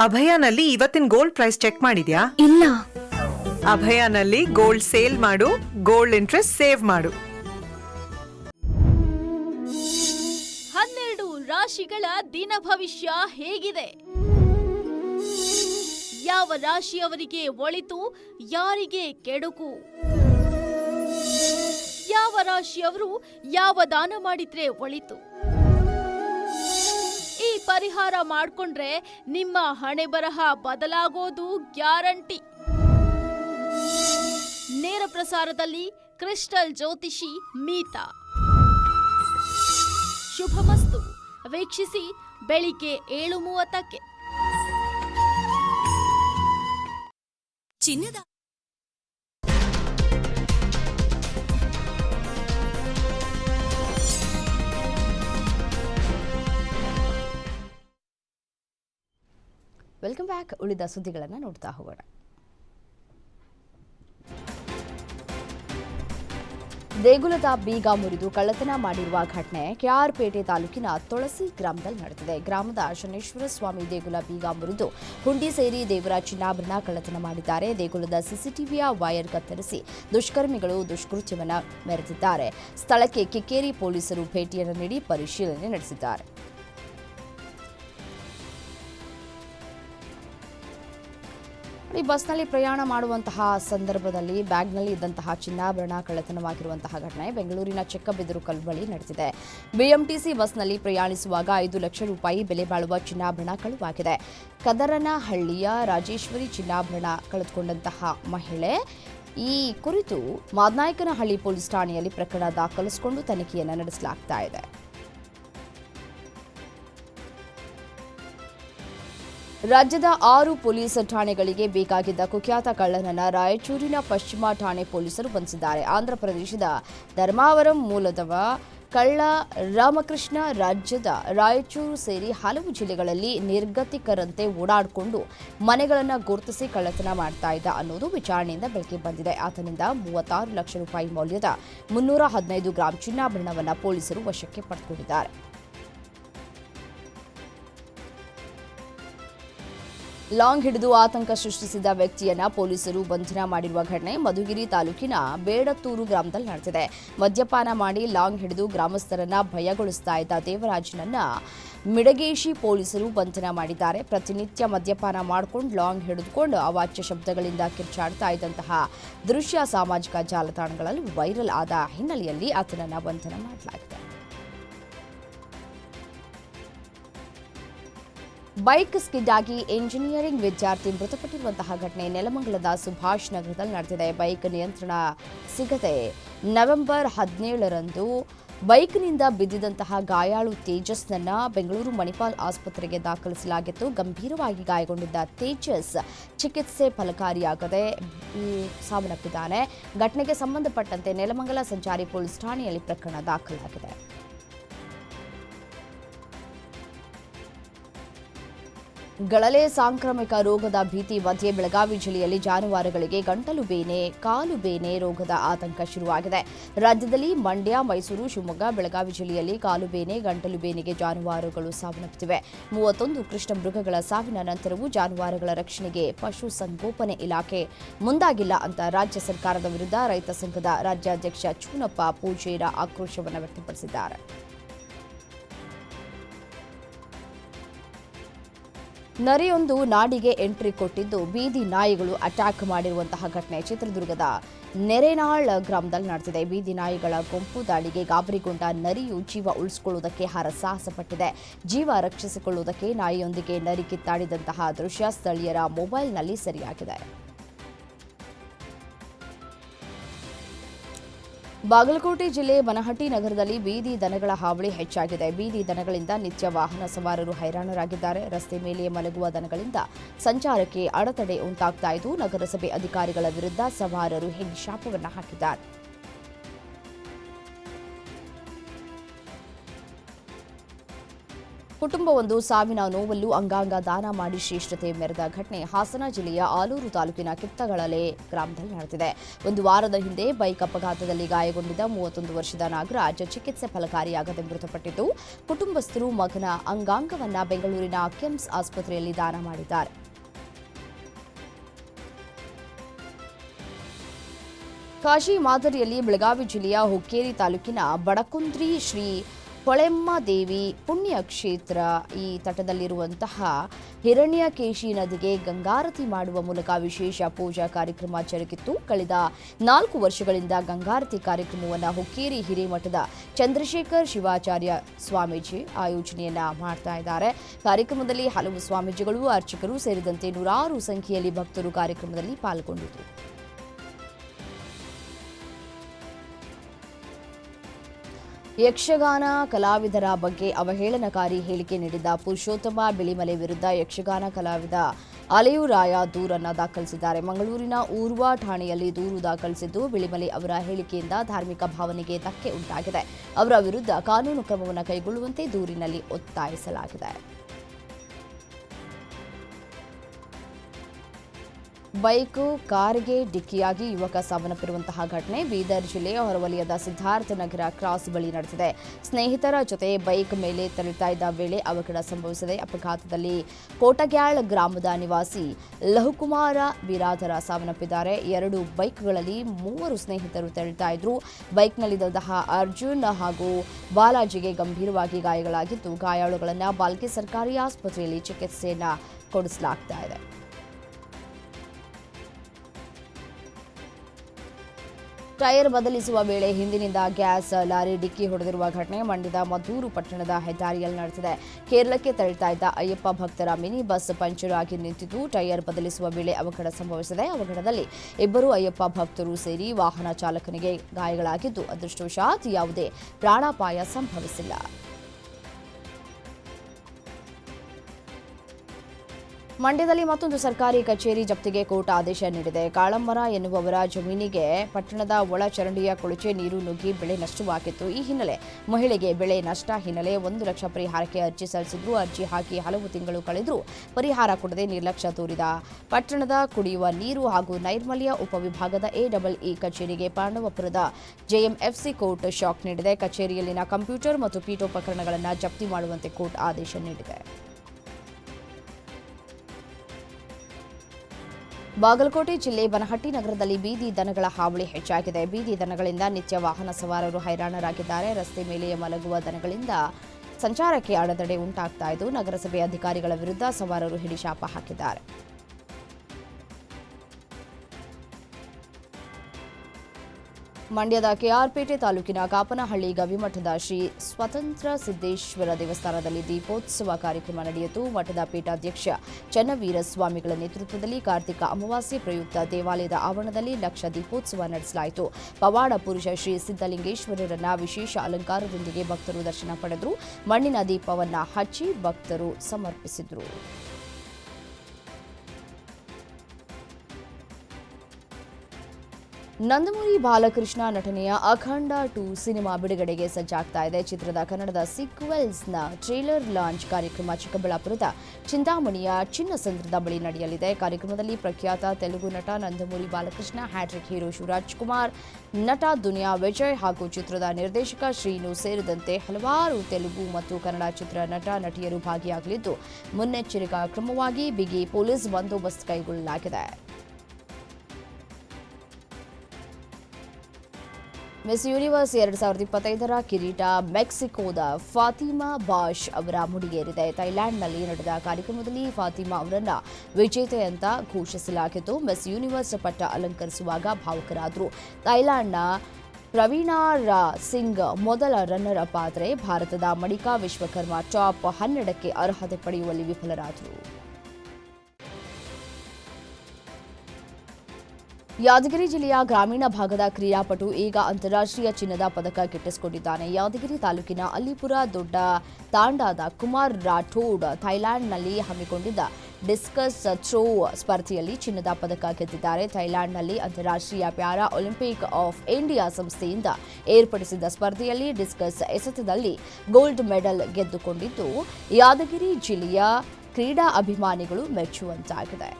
ಅಭಯನಲ್ಲಿ ಇವತ್ತಿನ ಗೋಲ್ಡ್ ಪ್ರೈಸ್ ಚೆಕ್ ಮಾಡಿದ್ಯಾ? ಇಲ್ಲ. ಅಭಯನಲ್ಲಿ ಗೋಲ್ಡ್ ಸೇಲ್ ಮಾಡು ಗೋಲ್ಡ್ ಇಂಟ್ರೆಸ್ಟ್ ಸೇವ್ ಮಾಡು. ಹನ್ನೆರಡು ರಾಶಿಗಳ ದಿನ ಭವಿಷ್ಯ ಹೇಗಿದೆ? ಯಾವ ರಾಶಿಯವರಿಗೆ ಒಳಿತು ಯಾರಿಗೆ ಕೆಡುಕು? ಯಾವ ರಾಶಿಯವರು ಯಾವ ದಾನ ಮಾಡಿದ್ರೆ ಒಳಿತು? ಪರಿಹಾರ ಮಾಡ್ಕೊಂಡ್ರೆ ನಿಮ್ಮ ಹಣೆ ಬರಹ ಬದಲಾಗೋದು ಗ್ಯಾರಂಟಿ. ನೇರ ಪ್ರಸಾರದಲ್ಲಿ ಕ್ರಿಸ್ಟಲ್ ಜ್ಯೋತಿಷಿ ಮೀತಾ. ಶುಭಮಸ್ತು ವೀಕ್ಷಿಸಿ ಬೆಳಿಗ್ಗೆ ಏಳು ಮೂವತ್ತಕ್ಕೆ. ಚಿನ್ನದ ವೆಲ್ಕಮ್ ಬ್ಯಾಕ್ ಉಳಿದ ಸುದ್ದಿಗಳನ್ನು ನೋಡ್ತಾ ಹೋಗೋಣ. ದೇಗುಲದ ಬೀಗ ಮುರಿದು ಕಳ್ಳತನ ಮಾಡಿರುವ ಘಟನೆ ಕೆಆರ್ಪೇಟೆ ತಾಲೂಕಿನ ತುಳಸಿ ಗ್ರಾಮದಲ್ಲಿ ನಡೆದಿದೆ. ಗ್ರಾಮದ ಶನೇಶ್ವರ ಸ್ವಾಮಿ ದೇಗುಲ ಬೀಗ ಮುರಿದು ಹುಂಡಿ ಸೇರಿ ದೇವರ ಚಿನ್ನಾಭರಣ ಕಳ್ಳತನ ಮಾಡಿದ್ದಾರೆ. ದೇಗುಲದ ಸಿಸಿಟಿವಿಯ ವೈರ್ ಕತ್ತರಿಸಿ ದುಷ್ಕರ್ಮಿಗಳು ದುಷ್ಕೃತ್ಯವನ್ನು ಮೆರೆದಿದ್ದಾರೆ. ಸ್ಥಳಕ್ಕೆ ಕಿಕ್ಕೇರಿ ಪೊಲೀಸರು ಭೇಟಿಯನ್ನು ನೀಡಿ ಪರಿಶೀಲನೆ ನಡೆಸಿದ್ದಾರೆ. ಈ ಬಸ್ನಲ್ಲಿ ಪ್ರಯಾಣ ಮಾಡುವಂತಹ ಸಂದರ್ಭದಲ್ಲಿ ಬ್ಯಾಗ್ನಲ್ಲಿ ಇದ್ದಂತಹ ಚಿನ್ನಾಭರಣ, ಕಳ್ಳತನವಾಗಿರುವಂತಹ ಘಟನೆ ಬೆಂಗಳೂರಿನ ಚಿಕ್ಕಬೆದರು ಬಳಿ ನಡೆದಿದೆ. ಬಿಎಂಟಿಸಿ ಬಸ್ನಲ್ಲಿ ಪ್ರಯಾಣಿಸುವಾಗ ಐದು ಲಕ್ಷ ರೂಪಾಯಿ ಬೆಲೆ ಬಾಳುವ ಚಿನ್ನಾಭರಣ ಕಳುವಾಗಿದೆ. ಕದರನಹಳ್ಳಿಯ ರಾಜೇಶ್ವರಿ ಚಿನ್ನಾಭರಣ ಕಳೆದುಕೊಂಡಂತಹ ಮಹಿಳೆ ಈ ಕುರಿತು ಮಾದನಾಯಕನಹಳ್ಳಿ ಪೊಲೀಸ್ ಠಾಣೆಯಲ್ಲಿ ಪ್ರಕರಣ ದಾಖಲಿಸಿಕೊಂಡು ತನಿಖೆಯನ್ನು ನಡೆಸಲಾಗ್ತಾ ಇದೆ. ರಾಜ್ಯದ ಆರು ಪೊಲೀಸ್ ಠಾಣೆಗಳಿಗೆ ಬೇಕಾಗಿದ್ದ ಕುಖ್ಯಾತ ಕಳ್ಳನನ್ನ ರಾಯಚೂರಿನ ಪಶ್ಚಿಮ ಠಾಣೆ ಪೊಲೀಸರು ಬಂಧಿಸಿದ್ದಾರೆ. ಆಂಧ್ರಪ್ರದೇಶದ ಧರ್ಮಾವರಂ ಮೂಲದವ ಕಳ್ಳ ರಾಮಕೃಷ್ಣ ರಾಜ್ಯದ ರಾಯಚೂರು ಸೇರಿ ಹಲವು ಜಿಲ್ಲೆಗಳಲ್ಲಿ ನಿರ್ಗತಿಕರಂತೆ ಓಡಾಡಿಕೊಂಡು ಮನೆಗಳನ್ನು ಗುರುತಿಸಿ ಕಳ್ಳತನ ಮಾಡ್ತಾ ಇದ್ದ ಅನ್ನೋದು ವಿಚಾರಣೆಯಿಂದ ಬೆಳಕಿಗೆ ಬಂದಿದೆ. ಆತನಿಂದ ಮೂವತ್ತಾರು ಲಕ್ಷ ರೂಪಾಯಿ ಮೌಲ್ಯದ ಮುನ್ನೂರ ಹದಿನೈದು ಗ್ರಾಂ ಚಿನ್ನಾಭರಣವನ್ನು ಪೊಲೀಸರು ವಶಕ್ಕೆ ಪಡೆದುಕೊಂಡಿದ್ದಾರೆ. ಲಾಂಗ್ ಹಿಡಿದು ಆತಂಕ ಸೃಷ್ಟಿಸಿದ ವ್ಯಕ್ತಿಯನ್ನ ಪೊಲೀಸರು ಬಂಧನ ಮಾಡಿರುವ ಘಟನೆ ಮಧುಗಿರಿ ತಾಲೂಕಿನ ಬೇಡತ್ತೂರು ಗ್ರಾಮದಲ್ಲಿ ನಡೆದಿದೆ. ಮದ್ಯಪಾನ ಮಾಡಿ ಲಾಂಗ್ ಹಿಡಿದು ಗ್ರಾಮಸ್ಥರನ್ನ ಭಯಗೊಳಿಸ್ತಾ ಇದ್ದ ದೇವರಾಜನನ್ನ ಮಿಡಗೇಶಿ ಪೊಲೀಸರು ಬಂಧನ ಮಾಡಿದ್ದಾರೆ. ಪ್ರತಿನಿತ್ಯ ಮದ್ಯಪಾನ ಮಾಡಿಕೊಂಡು ಲಾಂಗ್ ಹಿಡಿದುಕೊಂಡು ಅವಾಚ್ಯ ಶಬ್ದಗಳಿಂದ ಕಿರ್ಚಾಡ್ತಾ ಇದ್ದಂತಹ ದೃಶ್ಯ ಸಾಮಾಜಿಕ ಜಾಲತಾಣಗಳಲ್ಲಿ ವೈರಲ್ ಆದ ಹಿನ್ನೆಲೆಯಲ್ಲಿ ಆತನನ್ನ ಬಂಧನ ಮಾಡಲಾಗಿದೆ. ಬೈಕ್ ಸ್ಕಿಡ್ ಆಗಿ ಎಂಜಿನಿಯರಿಂಗ್ ವಿದ್ಯಾರ್ಥಿ ಮೃತಪಟ್ಟಿರುವಂತಹ ಘಟನೆ ನೆಲಮಂಗಲದ ಸುಭಾಷ್ ನಗರದಲ್ಲಿ ನಡೆದಿದೆ. ಬೈಕ್ ನಿಯಂತ್ರಣ ಸಿಗದೆ ನವೆಂಬರ್ ಹದಿನೇಳರಂದು ಬೈಕ್ನಿಂದ ಬಿದ್ದಿದಂತಹ ಗಾಯಾಳು ತೇಜಸ್ನನ್ನ ಬೆಂಗಳೂರು ಮಣಿಪಾಲ್ ಆಸ್ಪತ್ರೆಗೆ ದಾಖಲಿಸಲಾಗಿತ್ತು. ಗಂಭೀರವಾಗಿ ಗಾಯಗೊಂಡಿದ್ದ ತೇಜಸ್ ಚಿಕಿತ್ಸೆ ಫಲಕಾರಿಯಾಗದೆ ಸಾವನ್ನಪ್ಪಿದ್ದಾನೆ. ಘಟನೆಗೆ ಸಂಬಂಧಪಟ್ಟಂತೆ ನೆಲಮಂಗಲ ಸಂಚಾರಿ ಪೊಲೀಸ್ ಠಾಣೆಯಲ್ಲಿ ಪ್ರಕರಣ ದಾಖಲಾಗಿದೆ. ಗಳಲೆ ಸಾಂಕ್ರಾಮಿಕ ರೋಗದ ಭೀತಿ ಮಧ್ಯೆ ಬೆಳಗಾವಿ ಜಿಲ್ಲೆಯಲ್ಲಿ ಜಾನುವಾರುಗಳಿಗೆ ಗಂಟಲು ಬೇನೆ, ಕಾಲು ಬೇನೆ ರೋಗದ ಆತಂಕ ಶುರುವಾಗಿದೆ. ರಾಜ್ಯದಲ್ಲಿ ಮಂಡ್ಯ, ಮೈಸೂರು, ಶಿವಮೊಗ್ಗ, ಬೆಳಗಾವಿ ಜಿಲ್ಲೆಯಲ್ಲಿ ಕಾಲು ಬೇನೆ, ಗಂಟಲು ಬೇನೆಗೆ ಜಾನುವಾರುಗಳು ಸಾವನ್ನಪ್ಪುತ್ತಿವೆ ಮೂವತ್ತೊಂದು ಕೃಷ್ಣ ಮೃಗಗಳ ಸಾವಿನ ನಂತರವೂ ಜಾನುವಾರುಗಳ ರಕ್ಷಣೆಗೆ ಪಶು ಸಂಗೋಪನೆ ಇಲಾಖೆ ಮುಂದಾಗಿಲ್ಲ ಅಂತ ರಾಜ್ಯ ಸರ್ಕಾರದ ವಿರುದ್ಧ ರೈತ ಸಂಘದ ರಾಜ್ಯಾಧ್ಯಕ್ಷ ಚೂನಪ್ಪ ಪೂಜೇರ ಆಕ್ರೋಶವನ್ನು ವ್ಯಕ್ತಪಡಿಸಿದ್ದಾರೆ. ನರಿಯೊಂದು ನಾಡಿಗೆ ಎಂಟ್ರಿ ಕೊಟ್ಟಿದ್ದು ಬೀದಿ ನಾಯಿಗಳು ಅಟ್ಯಾಕ್ ಮಾಡಿರುವಂತಹ ಘಟನೆ ಚಿತ್ರದುರ್ಗದ ನೆರೆನಾಳ್ ಗ್ರಾಮದಲ್ಲಿ ನಡೆದಿದೆ. ಬೀದಿ ನಾಯಿಗಳ ಗುಂಪು ದಾಳಿಗೆ ಗಾಬರಿಗೊಂಡ ನರಿಯು ಜೀವ ಉಳಿಸಿಕೊಳ್ಳುವುದಕ್ಕೆ ಹರಸಾಹಸಪಟ್ಟಿದೆ. ಜೀವ ರಕ್ಷಿಸಿಕೊಳ್ಳುವುದಕ್ಕೆ ನಾಯಿಯೊಂದಿಗೆ ನರಿ ಕಿತ್ತಾಡಿದಂತಹ ದೃಶ್ಯ ಸ್ಥಳೀಯರ ಮೊಬೈಲ್ನಲ್ಲಿ ಸೆರೆಯಾಗಿದೆ. ಬಾಗಲಕೋಟೆ ಜಿಲ್ಲೆ ಬನಹಟ್ಟಿ ನಗರದಲ್ಲಿ ಬೀದಿ ದನಗಳ ಹಾವಳಿ ಹೆಚ್ಚಾಗಿದೆ. ಬೀದಿ ದನಗಳಿಂದ ನಿತ್ಯ ವಾಹನ ಸವಾರರು ಹೈರಾಣರಾಗಿದ್ದಾರೆ. ರಸ್ತೆ ಮೇಲೆ ಮಲಗುವ ದನಗಳಿಂದ ಸಂಚಾರಕ್ಕೆ ಅಡೆತಡೆ ಉಂಟಾಗ್ತಾ ಇದ್ದು, ನಗರಸಭೆ ಅಧಿಕಾರಿಗಳ ವಿರುದ್ಧ ಸವಾರರು ಹೆಗ್ಶಾಪವನ್ನು ಶಾಪವನ್ನು ಹಾಕಿದ್ದಾರೆ. ಕುಟುಂಬವೊಂದು ಸಾವಿನ ನೋವಲ್ಲೂ ಅಂಗಾಂಗ ದಾನ ಮಾಡಿ ಶ್ರೇಷ್ಠತೆ ಮೆರೆದ ಘಟನೆ ಹಾಸನ ಜಿಲ್ಲೆಯ ಆಲೂರು ತಾಲೂಕಿನ ಕಿತ್ತಗಳಲೆ ಗ್ರಾಮದಲ್ಲಿ ನಡೆದಿದೆ. ಒಂದು ವಾರದ ಹಿಂದೆ ಬೈಕ್ ಅಪಘಾತದಲ್ಲಿ ಗಾಯಗೊಂಡಿದ್ದ ಮೂವತ್ತೊಂದು ವರ್ಷದ ನಾಗರಾಜ್ ಚಿಕಿತ್ಸೆ ಫಲಕಾರಿಯಾಗದೆ ಮೃತಪಟ್ಟಿದ್ದು, ಕುಟುಂಬಸ್ಥರು ಮಗನ ಅಂಗಾಂಗವನ್ನ ಬೆಂಗಳೂರಿನ ಕೆಮ್ಸ್ ಆಸ್ಪತ್ರೆಯಲ್ಲಿ ದಾನ ಮಾಡಿದ್ದಾರೆ. ಕಾಶಿ ಮಾದರಿಯಲ್ಲಿ ಬೆಳಗಾವಿ ಜಿಲ್ಲೆಯ ಹುಕ್ಕೇರಿ ತಾಲೂಕಿನ ಬಡಕುಂದ್ರಿ ಶ್ರೀ ಹೊಳೆಮ್ಮ ದೇವಿ ಪುಣ್ಯ ಕ್ಷೇತ್ರ ಈ ತಟದಲ್ಲಿರುವಂತಹ ಹಿರಣ್ಯಕೇಶಿ ನದಿಗೆ ಗಂಗಾರತಿ ಮಾಡುವ ಮೂಲಕ ವಿಶೇಷ ಪೂಜಾ ಕಾರ್ಯಕ್ರಮ ಜರುಗಿತ್ತು. ಕಳೆದ ನಾಲ್ಕು ವರ್ಷಗಳಿಂದ ಗಂಗಾರತಿ ಕಾರ್ಯಕ್ರಮವನ್ನು ಹುಕ್ಕೇರಿ ಹಿರೇಮಠದ ಚಂದ್ರಶೇಖರ್ ಶಿವಾಚಾರ್ಯ ಸ್ವಾಮೀಜಿ ಆಯೋಜನೆಯನ್ನ ಮಾಡ್ತಾ ಇದ್ದಾರೆ. ಕಾರ್ಯಕ್ರಮದಲ್ಲಿ ಹಲವು ಸ್ವಾಮೀಜಿಗಳು, ಅರ್ಚಕರು ಸೇರಿದಂತೆ ನೂರಾರು ಸಂಖ್ಯೆಯಲ್ಲಿ ಭಕ್ತರು ಕಾರ್ಯಕ್ರಮದಲ್ಲಿ ಪಾಲ್ಗೊಂಡಿದ್ದರು. ಯಕ್ಷಗಾನ ಕಲಾವಿದರ ಬಗ್ಗೆ ಅವಹೇಳನಕಾರಿ ಹೇಳಿಕೆ ನೀಡಿದ್ದ ಪುರುಷೋತ್ತಮ ಬಿಳಿಮಲೆ ವಿರುದ್ಧ ಯಕ್ಷಗಾನ ಕಲಾವಿದ ಅಲೆಯುರಾಯ ದೂರನ್ನ ದಾಖಲಿಸಿದ್ದಾರೆ. ಮಂಗಳೂರಿನ ಊರ್ವಾ ಠಾಣೆಯಲ್ಲಿ ದೂರು ದಾಖಲಿಸಿದ್ದು ಬಿಳಿಮಲೆ ಅವರ ಹೇಳಿಕೆಯಿಂದ ಧಾರ್ಮಿಕ ಭಾವನೆಗೆ ಧಕ್ಕೆ ಉಂಟಾಗಿದೆ. ಅವರ ವಿರುದ್ಧ ಕಾನೂನು ಕ್ರಮವನ್ನು ಕೈಗೊಳ್ಳುವಂತೆ ದೂರಿನಲ್ಲಿ ಒತ್ತಾಯಿಸಲಾಗಿದೆ. ಬೈಕು, ಕಾರಿಗೆ ಡಿಕ್ಕಿಯಾಗಿ ಯುವಕ ಸಾವನ್ನಪ್ಪಿರುವಂತಹ ಘಟನೆ ಬೀದರ್ ಜಿಲ್ಲೆಯ ಹೊರವಲಯದ ಸಿದ್ಧಾರ್ಥ ನಗರ ಕ್ರಾಸ್ ಬಳಿ ನಡೆದಿದೆ. ಸ್ನೇಹಿತರ ಜೊತೆ ಬೈಕ್ ಮೇಲೆ ತೆರಳುತ್ತಾ ಇದ್ದ ವೇಳೆ ಅವಘಡ ಸಂಭವಿಸಿದೆ. ಅಪಘಾತದಲ್ಲಿ ಕೋಟಗ್ಯಾಳ್ ಗ್ರಾಮದ ನಿವಾಸಿ ಲಹುಕುಮಾರ ಬಿರಾದರ ಸಾವನ್ನಪ್ಪಿದ್ದಾರೆ. ಎರಡು ಬೈಕ್ಗಳಲ್ಲಿ ಮೂವರು ಸ್ನೇಹಿತರು ತೆರಳುತ್ತಾ ಇದ್ರು ಬೈಕ್ನಲ್ಲಿದ್ದಂತಹ ಅರ್ಜುನ್ ಹಾಗೂ ಬಾಲಾಜಿಗೆ ಗಂಭೀರವಾಗಿ ಗಾಯಗಳಾಗಿದ್ದು, ಗಾಯಾಳುಗಳನ್ನು ಬಾಲ್ಕಿ ಸರ್ಕಾರಿ ಆಸ್ಪತ್ರೆಯಲ್ಲಿ ಚಿಕಿತ್ಸೆಯನ್ನು ಕೊಡಿಸಲಾಗ್ತಾ ಇದೆ. ಟೈರ್ ಬದಲಿಸುವ ವೇಳೆ ಹಿಂದಿನಿಂದ ಗ್ಯಾಸ್, ಲಾರಿ, ಡಿಕ್ಕಿ ಹೊಡೆದಿರುವ ಘಟನೆ ಮಂಡ್ಯದ ಮದ್ದೂರು ಪಟ್ಟಣದ ಹೆದ್ದಾರಿಯಲ್ಲಿ ನಡೆದಿದೆ. ಕೇರಳಕ್ಕೆ ತೆರಳುತ್ತಾ ಇದ್ದ ಅಯ್ಯಪ್ಪ ಭಕ್ತರ ಮಿನಿ ಬಸ್ ಪಂಚರ್ ಆಗಿ ನಿಂತಿದ್ದು, ಟೈರ್ ಬದಲಿಸುವ ವೇಳೆ ಅವಘಡ ಸಂಭವಿಸಿದೆ. ಅವಘಡದಲ್ಲಿ ಇಬ್ಬರು ಅಯ್ಯಪ್ಪ ಭಕ್ತರು ಸೇರಿ ವಾಹನ ಚಾಲಕನಿಗೆ ಗಾಯಗಳಾಗಿದ್ದು, ಅದೃಷ್ಟವಶಾತ್ ಯಾವುದೇ ಪ್ರಾಣಾಪಾಯ ಸಂಭವಿಸಿಲ್ಲ. ಮಂಡ್ಯದಲ್ಲಿ ಮತ್ತೊಂದು ಸರ್ಕಾರಿ ಕಚೇರಿ ಜಪ್ತಿಗೆ ಕೋರ್ಟ್ ಆದೇಶ ನೀಡಿದೆ. ಕಾಳಮ್ಮರ ಎನ್ನುವವರ ಜಮೀನಿಗೆ ಪಟ್ಟಣದ ಒಳ ಚರಂಡಿಯ ಕೊಳಚೆ ನೀರು ನುಗ್ಗಿ ಬೆಳೆ ನಷ್ಟವಾಗಿತ್ತು. ಈ ಹಿನ್ನೆಲೆ ಮಹಿಳೆಗೆ ಬೆಳೆ ನಷ್ಟ ಹಿನ್ನೆಲೆ ಒಂದು ಲಕ್ಷ ಪರಿಹಾರಕ್ಕೆ ಅರ್ಜಿ ಸಲ್ಲಿಸಿದ್ರು. ಅರ್ಜಿ ಹಾಕಿ ಹಲವು ತಿಂಗಳು ಕಳೆದರೂ ಪರಿಹಾರ ಕೊಡದೆ ನಿರ್ಲಕ್ಷ್ಯ ತೋರಿದ. ಪಟ್ಟಣದ ಕುಡಿಯುವ ನೀರು ಹಾಗೂ ನೈರ್ಮಲ್ಯ ಉಪವಿಭಾಗದ ಎ ಡಬಲ್ ಇ ಕಚೇರಿಗೆ ಪಾಂಡವಪುರದ ಜೆಎಂಎಫ್ಸಿ ಕೋರ್ಟ್ ಶಾಕ್ ನೀಡಿದೆ. ಕಚೇರಿಯಲ್ಲಿನ ಕಂಪ್ಯೂಟರ್ ಮತ್ತು ಪೀಠೋಪಕರಣಗಳನ್ನು ಜಪ್ತಿ ಮಾಡುವಂತೆ ಕೋರ್ಟ್ ಆದೇಶ ನೀಡಿದೆ. ಬಾಗಲಕೋಟೆ ಜಿಲ್ಲೆ ಬನಹಟ್ಟಿ ನಗರದಲ್ಲಿ ಬೀದಿ ದನಗಳ ಹಾವಳಿ ಹೆಚ್ಚಾಗಿದೆ. ಬೀದಿ ದನಗಳಿಂದ ನಿತ್ಯ ವಾಹನ ಸವಾರರು ಹೈರಾಣರಾಗಿದ್ದಾರೆ. ರಸ್ತೆ ಮೇಲೆಯೇ ಮಲಗುವ ದನಗಳಿಂದ ಸಂಚಾರಕ್ಕೆ ಅಡೆತಡೆ ಉಂಟಾಗ್ತಾ ಇದ್ದು, ನಗರಸಭೆ ಅಧಿಕಾರಿಗಳ ವಿರುದ್ಧ ಸವಾರರು ಹಿಡಿಶಾಪ ಹಾಕಿದ್ದಾರೆ. ಮಂಡ್ಯದ ಕೆಆರ್ಪೇಟೆ ತಾಲೂಕಿನ ಕಾಪನಹಳ್ಳಿ ಗವಿಮಠದ ಶ್ರೀ ಸ್ವತಂತ್ರ ಸಿದ್ದೇಶ್ವರ ದೇವಸ್ಥಾನದಲ್ಲಿ ದೀಪೋತ್ಸವ ಕಾರ್ಯಕ್ರಮ ನಡೆಯಿತು. ಮಠದ ಪೀಠಾಧ್ಯಕ್ಷ ಚನ್ನವೀರ ಸ್ವಾಮಿಗಳ ನೇತೃತ್ವದಲ್ಲಿ ಕಾರ್ತಿಕ ಅಮಾವಾಸ್ಯೆ ಪ್ರಯುಕ್ತ ದೇವಾಲಯದ ಆವರಣದಲ್ಲಿ ಲಕ್ಷ ದೀಪೋತ್ಸವ ನಡೆಸಲಾಯಿತು. ಪವಾಡ ಪುರುಷ ಶ್ರೀ ಸಿದ್ದಲಿಂಗೇಶ್ವರರನ್ನ ವಿಶೇಷ ಅಲಂಕಾರದೊಂದಿಗೆ ಭಕ್ತರು ದರ್ಶನ ಪಡೆದರು. ಮಣ್ಣಿನ ದೀಪವನ್ನ ಹಚ್ಚಿ ಭಕ್ತರು ಸಮರ್ಪಿಸಿದರು. ನಂದಮುರಿ ಬಾಲಕೃಷ್ಣ ನಟನೆಯ ಅಖಂಡ ಟು ಸಿನಿಮಾ ಬಿಡುಗಡೆಗೆ ಸಜ್ಜಾಗ್ತಾ ಇದೆ. ಚಿತ್ರದ ಕನ್ನಡದ ಸಿಕ್ವೆಲ್ಸ್ನ ಟ್ರೇಲರ್ ಲಾಂಚ್ ಕಾರ್ಯಕ್ರಮ ಚಿಕ್ಕಬಳ್ಳಾಪುರದ ಚಿಂತಾಮಣಿಯ ಚಿನ್ನಸಂದ್ರದ ಬಳಿ ನಡೆಯಲಿದೆ. ಕಾರ್ಯಕ್ರಮದಲ್ಲಿ ಪ್ರಖ್ಯಾತ ತೆಲುಗು ನಟ ನಂದಮುರಿ ಬಾಲಕೃಷ್ಣ, ಹ್ಯಾಟ್ರಿಕ್ ಹೀರೋ ಶಿವರಾಜ್ ಕುಮಾರ್, ನಟ ದುನಿಯಾ ವಿಜಯ್ ಹಾಗೂ ಚಿತ್ರದ ನಿರ್ದೇಶಕ ಶ್ರೀನು ಸೇರಿದಂತೆ ಹಲವಾರು ತೆಲುಗು ಮತ್ತು ಕನ್ನಡ ಚಿತ್ರ ನಟ ನಟಿಯರು ಭಾಗಿಯಾಗಲಿದ್ದು, ಮುನ್ನೆಚ್ಚರಿಕಾ ಕ್ರಮವಾಗಿ ಬಿಗಿ ಪೊಲೀಸ್ ಬಂದೋಬಸ್ತ್ ಕೈಗೊಳ್ಳಲಾಗಿದೆ. ಮಿಸ್ ಯೂನಿವರ್ಸ್ ಎರಡ್ ಸಾವಿರದ ಇಪ್ಪತ್ತೈದರ ಕಿರೀಟ ಮೆಕ್ಸಿಕೋದ ಫಾತಿಮಾ ಬಾಷ್ ಅವರ ಮುಡಿಗೇರಿದೆ. ಥೈಲ್ಯಾಂಡ್ನಲ್ಲಿ ನಡೆದ ಕಾರ್ಯಕ್ರಮದಲ್ಲಿ ಫಾತಿಮಾ ಅವರನ್ನು ವಿಜೇತೆ ಅಂತ ಘೋಷಿಸಲಾಗಿತ್ತು. ಮಿಸ್ ಯೂನಿವರ್ಸ್ ಪಟ್ಟ ಅಲಂಕರಿಸುವಾಗ ಭಾವುಕರಾದರು. ಥೈಲ್ಯಾಂಡ್ನ ಪ್ರವೀಣಾ ಸಿಂಗ್ ಮೊದಲ ರನ್ನರ್ ಅಪ್ ಆದರೆ ಭಾರತದ ಮಣಿಕಾ ವಿಶ್ವಕರ್ಮ ಟಾಪ್ ಹನ್ನೆರಡಕ್ಕೆ ಅರ್ಹತೆ ಪಡೆಯುವಲ್ಲಿ ವಿಫಲರಾದರು. ಯಾದಗಿರಿ ಜಿಲ್ಲೆಯ ಗ್ರಾಮೀಣ ಭಾಗದ ಕ್ರೀಡಾಪಟು ಈಗ ಅಂತಾರಾಷ್ಟ್ರೀಯ ಚಿನ್ನದ ಪದಕ ಗಿಟ್ಟಿಸಿಕೊಂಡಿದ್ದಾನೆ. ಯಾದಗಿರಿ ತಾಲೂಕಿನ ಅಲ್ಲಿಪುರ ದೊಡ್ಡ ತಾಂಡಾದ ಕುಮಾರ್ ರಾಠೋಡ್ ಥೈಲ್ಯಾಂಡ್ನಲ್ಲಿ ಹಮ್ಮಿಕೊಂಡಿದ್ದ ಡಿಸ್ಕಸ್ ಥ್ರೋ ಸ್ಪರ್ಧೆಯಲ್ಲಿ ಚಿನ್ನದ ಪದಕ ಗೆದ್ದಿದ್ದಾರೆ. ಥೈಲ್ಯಾಂಡ್ನಲ್ಲಿ ಅಂತಾರಾಷ್ಟ್ರೀಯ ಪ್ಯಾರಾ ಒಲಿಂಪಿಕ್ ಆಫ್ ಇಂಡಿಯಾ ಸಂಸ್ಥೆಯಿಂದ ಏರ್ಪಡಿಸಿದ್ದ ಸ್ಪರ್ಧೆಯಲ್ಲಿ ಡಿಸ್ಕಸ್ ಎಸೆತದಲ್ಲಿ ಗೋಲ್ಡ್ ಮೆಡಲ್ ಗೆದ್ದುಕೊಂಡಿದ್ದು, ಯಾದಗಿರಿ ಜಿಲ್ಲೆಯ ಕ್ರೀಡಾ ಅಭಿಮಾನಿಗಳು ಮೆಚ್ಚುವಂತಾಗಿದೆ.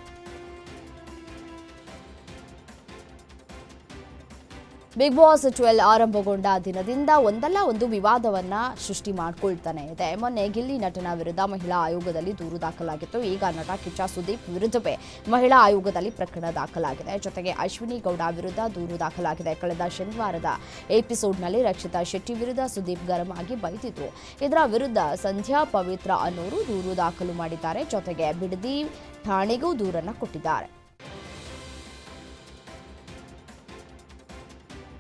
ಬಿಗ್ ಬಾಸ್ ಟ್ವೆಲ್ ಆರಂಭಗೊಂಡ ದಿನದಿಂದ ಒಂದಲ್ಲ ಒಂದು ವಿವಾದವನ್ನ ಸೃಷ್ಟಿ ಮಾಡಿಕೊಳ್ತಾನೆ ಇದೆ. ಮೊನ್ನೆ ಗಿಲ್ಲಿ ನಟನ ವಿರುದ್ಧ ಮಹಿಳಾ ಆಯೋಗದಲ್ಲಿ ದೂರು ದಾಖಲಾಗಿತ್ತು. ಈಗ ನಟ ಕಿಚ್ಚ ಸುದೀಪ್ ವಿರುದ್ಧವೇ ಮಹಿಳಾ ಆಯೋಗದಲ್ಲಿ ಪ್ರಕರಣ ದಾಖಲಾಗಿದೆ. ಜೊತೆಗೆ ಅಶ್ವಿನಿ ಗೌಡ ವಿರುದ್ಧ ದೂರು ದಾಖಲಾಗಿದೆ. ಕಳೆದ ಶನಿವಾರದ ಎಪಿಸೋಡ್ನಲ್ಲಿ ರಕ್ಷಿತಾ ಶೆಟ್ಟಿ ವಿರುದ್ಧ ಸುದೀಪ್ ಗರಂ ಆಗಿ ಬೈದಿದ್ರು. ಇದರ ವಿರುದ್ಧ ಸಂಧ್ಯಾ ಪವಿತ್ರ ಅನ್ನೋರು ದೂರು ದಾಖಲು ಮಾಡಿದ್ದಾರೆ. ಜೊತೆಗೆ ಬಿಡದಿ ಠಾಣೆಗೂ ದೂರನ್ನು ಕೊಟ್ಟಿದ್ದಾರೆ.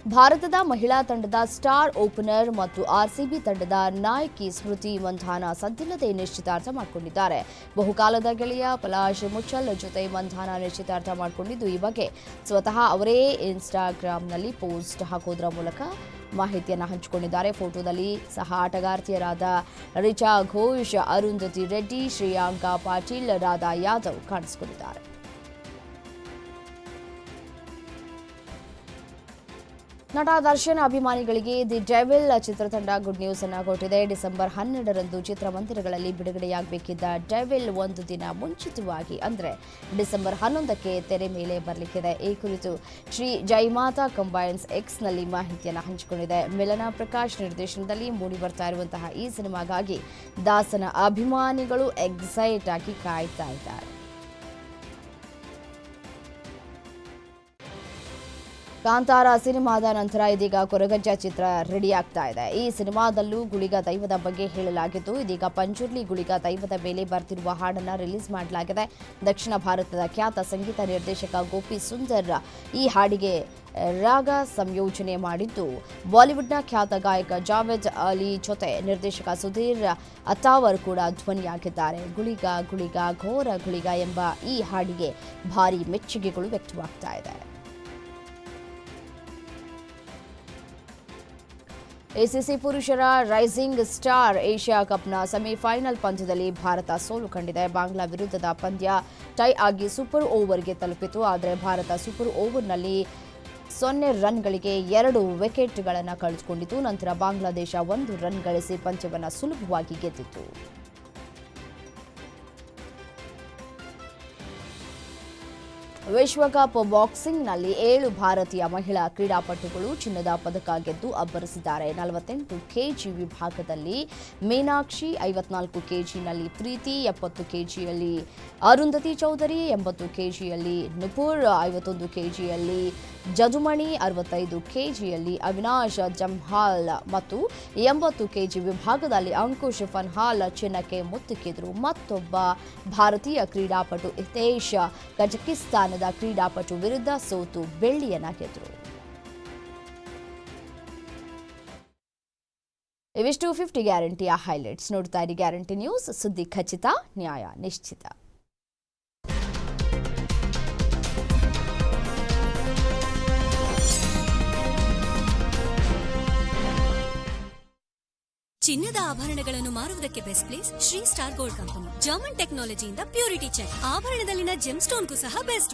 ಭಾರತದ ಮಹಿಳಾ ತಂಡದ ಸ್ಟಾರ್ ಓಪನರ್ ಮತ್ತು ಆರ್ಸಿಬಿ ತಂಡದ ನಾಯಕಿ ಸ್ಮೃತಿ ಮಂಧಾನ ಸದ್ದಿಲ್ಲದೆ ನಿಶ್ಚಿತಾರ್ಥ ಮಾಡಿಕೊಂಡಿದ್ದಾರೆ. ಬಹುಕಾಲದ ಗೆಳೆಯ ಪಲಾಶ್ ಮುಚ್ಚಲ್ ಜೊತೆ ಮಂಧಾನ ನಿಶ್ಚಿತಾರ್ಥ ಮಾಡಿಕೊಂಡಿದ್ದು ಈ ಬಗ್ಗೆ ಸ್ವತಃ ಅವರೇ ಇನ್ಸ್ಟಾಗ್ರಾಂನಲ್ಲಿ ಪೋಸ್ಟ್ ಹಾಕೋದ್ರ ಮೂಲಕ ಮಾಹಿತಿಯನ್ನು ಹಂಚಿಕೊಂಡಿದ್ದಾರೆ. ಫೋಟೋದಲ್ಲಿ ಸಹ ಆಟಗಾರ್ತಿಯರಾದ ರಿಚಾ ಘೋಷ್, ಅರುಂಧತಿ ರೆಡ್ಡಿ, ಶ್ರೇಯಾಂಕಾ ಪಾಟೀಲ್, ರಾಧಾ ಯಾದವ್ ಕಾಣಿಸಿಕೊಂಡಿದ್ದಾರೆ. ನಟ ದರ್ಶನ್ ಅಭಿಮಾನಿಗಳಿಗೆ ದಿ ಡೆವಿಲ್ ಚಿತ್ರತಂಡ ಗುಡ್ ನ್ಯೂಸ್ ಅನ್ನು ಕೊಟ್ಟಿದೆ. ಡಿಸೆಂಬರ್ ಹನ್ನೆರಡರಂದು ಚಿತ್ರಮಂದಿರಗಳಲ್ಲಿ ಬಿಡುಗಡೆಯಾಗಬೇಕಿದ್ದ ಡೆವಿಲ್ ಒಂದು ದಿನ ಮುಂಚಿತವಾಗಿ ಅಂದರೆ ಡಿಸೆಂಬರ್ ಹನ್ನೊಂದಕ್ಕೆ ತೆರೆ ಮೇಲೆ ಬರಲಿಕ್ಕಿದೆ. ಈ ಕುರಿತು ಶ್ರೀ ಜೈಮಾತಾ ಕಂಬೈನ್ಸ್ ಎಕ್ಸ್ನಲ್ಲಿ ಮಾಹಿತಿಯನ್ನು ಹಂಚಿಕೊಂಡಿದೆ. ಮಿಲನಾ ಪ್ರಕಾಶ್ ನಿರ್ದೇಶನದಲ್ಲಿ ಮೂಡಿ ಬರ್ತಾ ಇರುವಂತಹ ಈ ಸಿನಿಮಾಗಾಗಿ ದಾಸನ ಅಭಿಮಾನಿಗಳು ಎಕ್ಸೈಟ್ ಆಗಿ ಕಾಯ್ತಾ ಇದ್ದಾರೆ. ಕಾಂತಾರ ಸಿನಿಮಾದ ನಂತರ ಇದೀಗ ಕೊರಗಜ್ಜ ಚಿತ್ರ ರೆಡಿ ಆಗ್ತಾ ಇದೆ. ಈ ಸಿನಿಮಾದಲ್ಲೂ ಗುಳಿಗ ದೈವದ ಬಗ್ಗೆ ಹೇಳಲಾಗಿದ್ದು, ಇದೀಗ ಪಂಜುರ್ಲಿ ಗುಳಿಗ ದೈವದ ಮೇಲೆ ಬರ್ತಿರುವ ಹಾಡನ್ನು ರಿಲೀಸ್ ಮಾಡಲಾಗಿದೆ. ದಕ್ಷಿಣ ಭಾರತದ ಖ್ಯಾತ ಸಂಗೀತ ನಿರ್ದೇಶಕ ಗೋಪಿ ಸುಂದರ್ ಈ ಹಾಡಿಗೆ ರಾಗ ಸಂಯೋಜನೆ ಮಾಡಿದ್ದು. ಬಾಲಿವುಡ್ನ ಖ್ಯಾತ ಗಾಯಕ ಜಾವೇದ್ ಅಲಿ ಜೊತೆ ನಿರ್ದೇಶಕ ಸುಧೀರ್ ಅತ್ತಾವರ್ ಕೂಡ ಧ್ವನಿಯಾಗಿದ್ದಾರೆ. ಗುಳಿಗ ಗುಳಿಗ ಘೋರ ಗುಳಿಗ ಎಂಬ ಈ ಹಾಡಿಗೆ ಭಾರಿ ಮೆಚ್ಚುಗೆಗಳು ವ್ಯಕ್ತವಾಗ್ತಾ ಇದೆ. ಎಸಿಸಿ ಪುರುಷರ ರೈಸಿಂಗ್ ಸ್ಟಾರ್ ಏಷ್ಯಾ ಕಪ್ನ ಸೆಮಿಫೈನಲ್ ಪಂದ್ಯದಲ್ಲಿ ಭಾರತ ಸೋಲು ಕಂಡಿದೆ. ಬಾಂಗ್ಲಾ ವಿರುದ್ಧದ ಪಂದ್ಯ ಟೈ ಆಗಿ ಸೂಪರ್ ಓವರ್ಗೆ ತಲುಪಿತು. ಆದರೆ ಭಾರತ ಸೂಪರ್ ಓವರ್ನಲ್ಲಿ ಸೊನ್ನೆ ರನ್ಗಳಿಗೆ ಎರಡು ವಿಕೆಟ್ಗಳನ್ನು ಕಳೆದುಕೊಂಡಿತು ನಂತರ ಬಾಂಗ್ಲಾದೇಶ ಒಂದು ರನ್ ಗಳಿಸಿ ಪಂದ್ಯವನ್ನು ಸುಲಭವಾಗಿ ಗೆದ್ದಿತು. ವಿಶ್ವಕಪ್ ಬಾಕ್ಸಿಂಗ್ನಲ್ಲಿ ಏಳು ಭಾರತೀಯ ಮಹಿಳಾ ಕ್ರೀಡಾಪಟುಗಳು ಚಿನ್ನದ ಪದಕ ಗೆದ್ದು ಅಬ್ಬರಿಸಿದ್ದಾರೆ. ನಲವತ್ತೆಂಟು ಕೆಜಿ ವಿಭಾಗದಲ್ಲಿ ಮೀನಾಕ್ಷಿ, ಐವತ್ನಾಲ್ಕು ಕೆಜಿನಲ್ಲಿ ಪ್ರೀತಿ, ಎಪ್ಪತ್ತು ಕೆಜಿಯಲ್ಲಿ ಅರುಂಧತಿ ಚೌಧರಿ, ಎಂಬತ್ತು ಕೆಜಿಯಲ್ಲಿ ನುಪುರ್ ಐವತ್ತೊಂದು ಕೆಜಿಯಲ್ಲಿ ಜದುಮಣಿ, ಅರವತ್ತೈದು ಕೆಜಿಯಲ್ಲಿ ಅವಿನಾಶ್ ಜಮ್ಹಾಲ್ ಮತ್ತು ಎಂಬತ್ತು ಕೆಜಿ ವಿಭಾಗದಲ್ಲಿ ಅಂಕುಶ್ ಫನ್ಹಾಲ್ ಚಿನ್ನಕ್ಕೆ ಮುತ್ತಿಕ್ಕಿದ್ರು ಮತ್ತೊಬ್ಬ ಭಾರತೀಯ ಕ್ರೀಡಾಪಟು ಹಿತೇಶ್ ಕಜಕಿಸ್ತಾನದ ಕ್ರೀಡಾಪಟು ವಿರುದ್ಧ ಸೋತು ಬೆಳ್ಳಿಯನ್ನ ಗೆದ್ದರು ಇವಿಷ್ಟು ಫಿಫ್ಟಿ ಗ್ಯಾರಂಟಿಯ ಹೈಲೈಟ್ಸ್. ನೋಡ್ತಾ ಇರಿ ಗ್ಯಾರಂಟಿ ನ್ಯೂಸ್. ಸುದ್ದಿ ಖಚಿತ, ನ್ಯಾಯ ನಿಶ್ಚಿತ. ಚಿನ್ನದ ಆಭರಣಗಳನ್ನು ಮಾರುವುದಕ್ಕೆ best place Shri star gold company. German ಟೆಕ್ನಾಲಜಿಯಿಂದ purity check ಆಭರಣದಲ್ಲಿನ ಜೆಮ್ ಸ್ಟೋನ್ಗೂ ಸಹ ಬೆಸ್ಟ್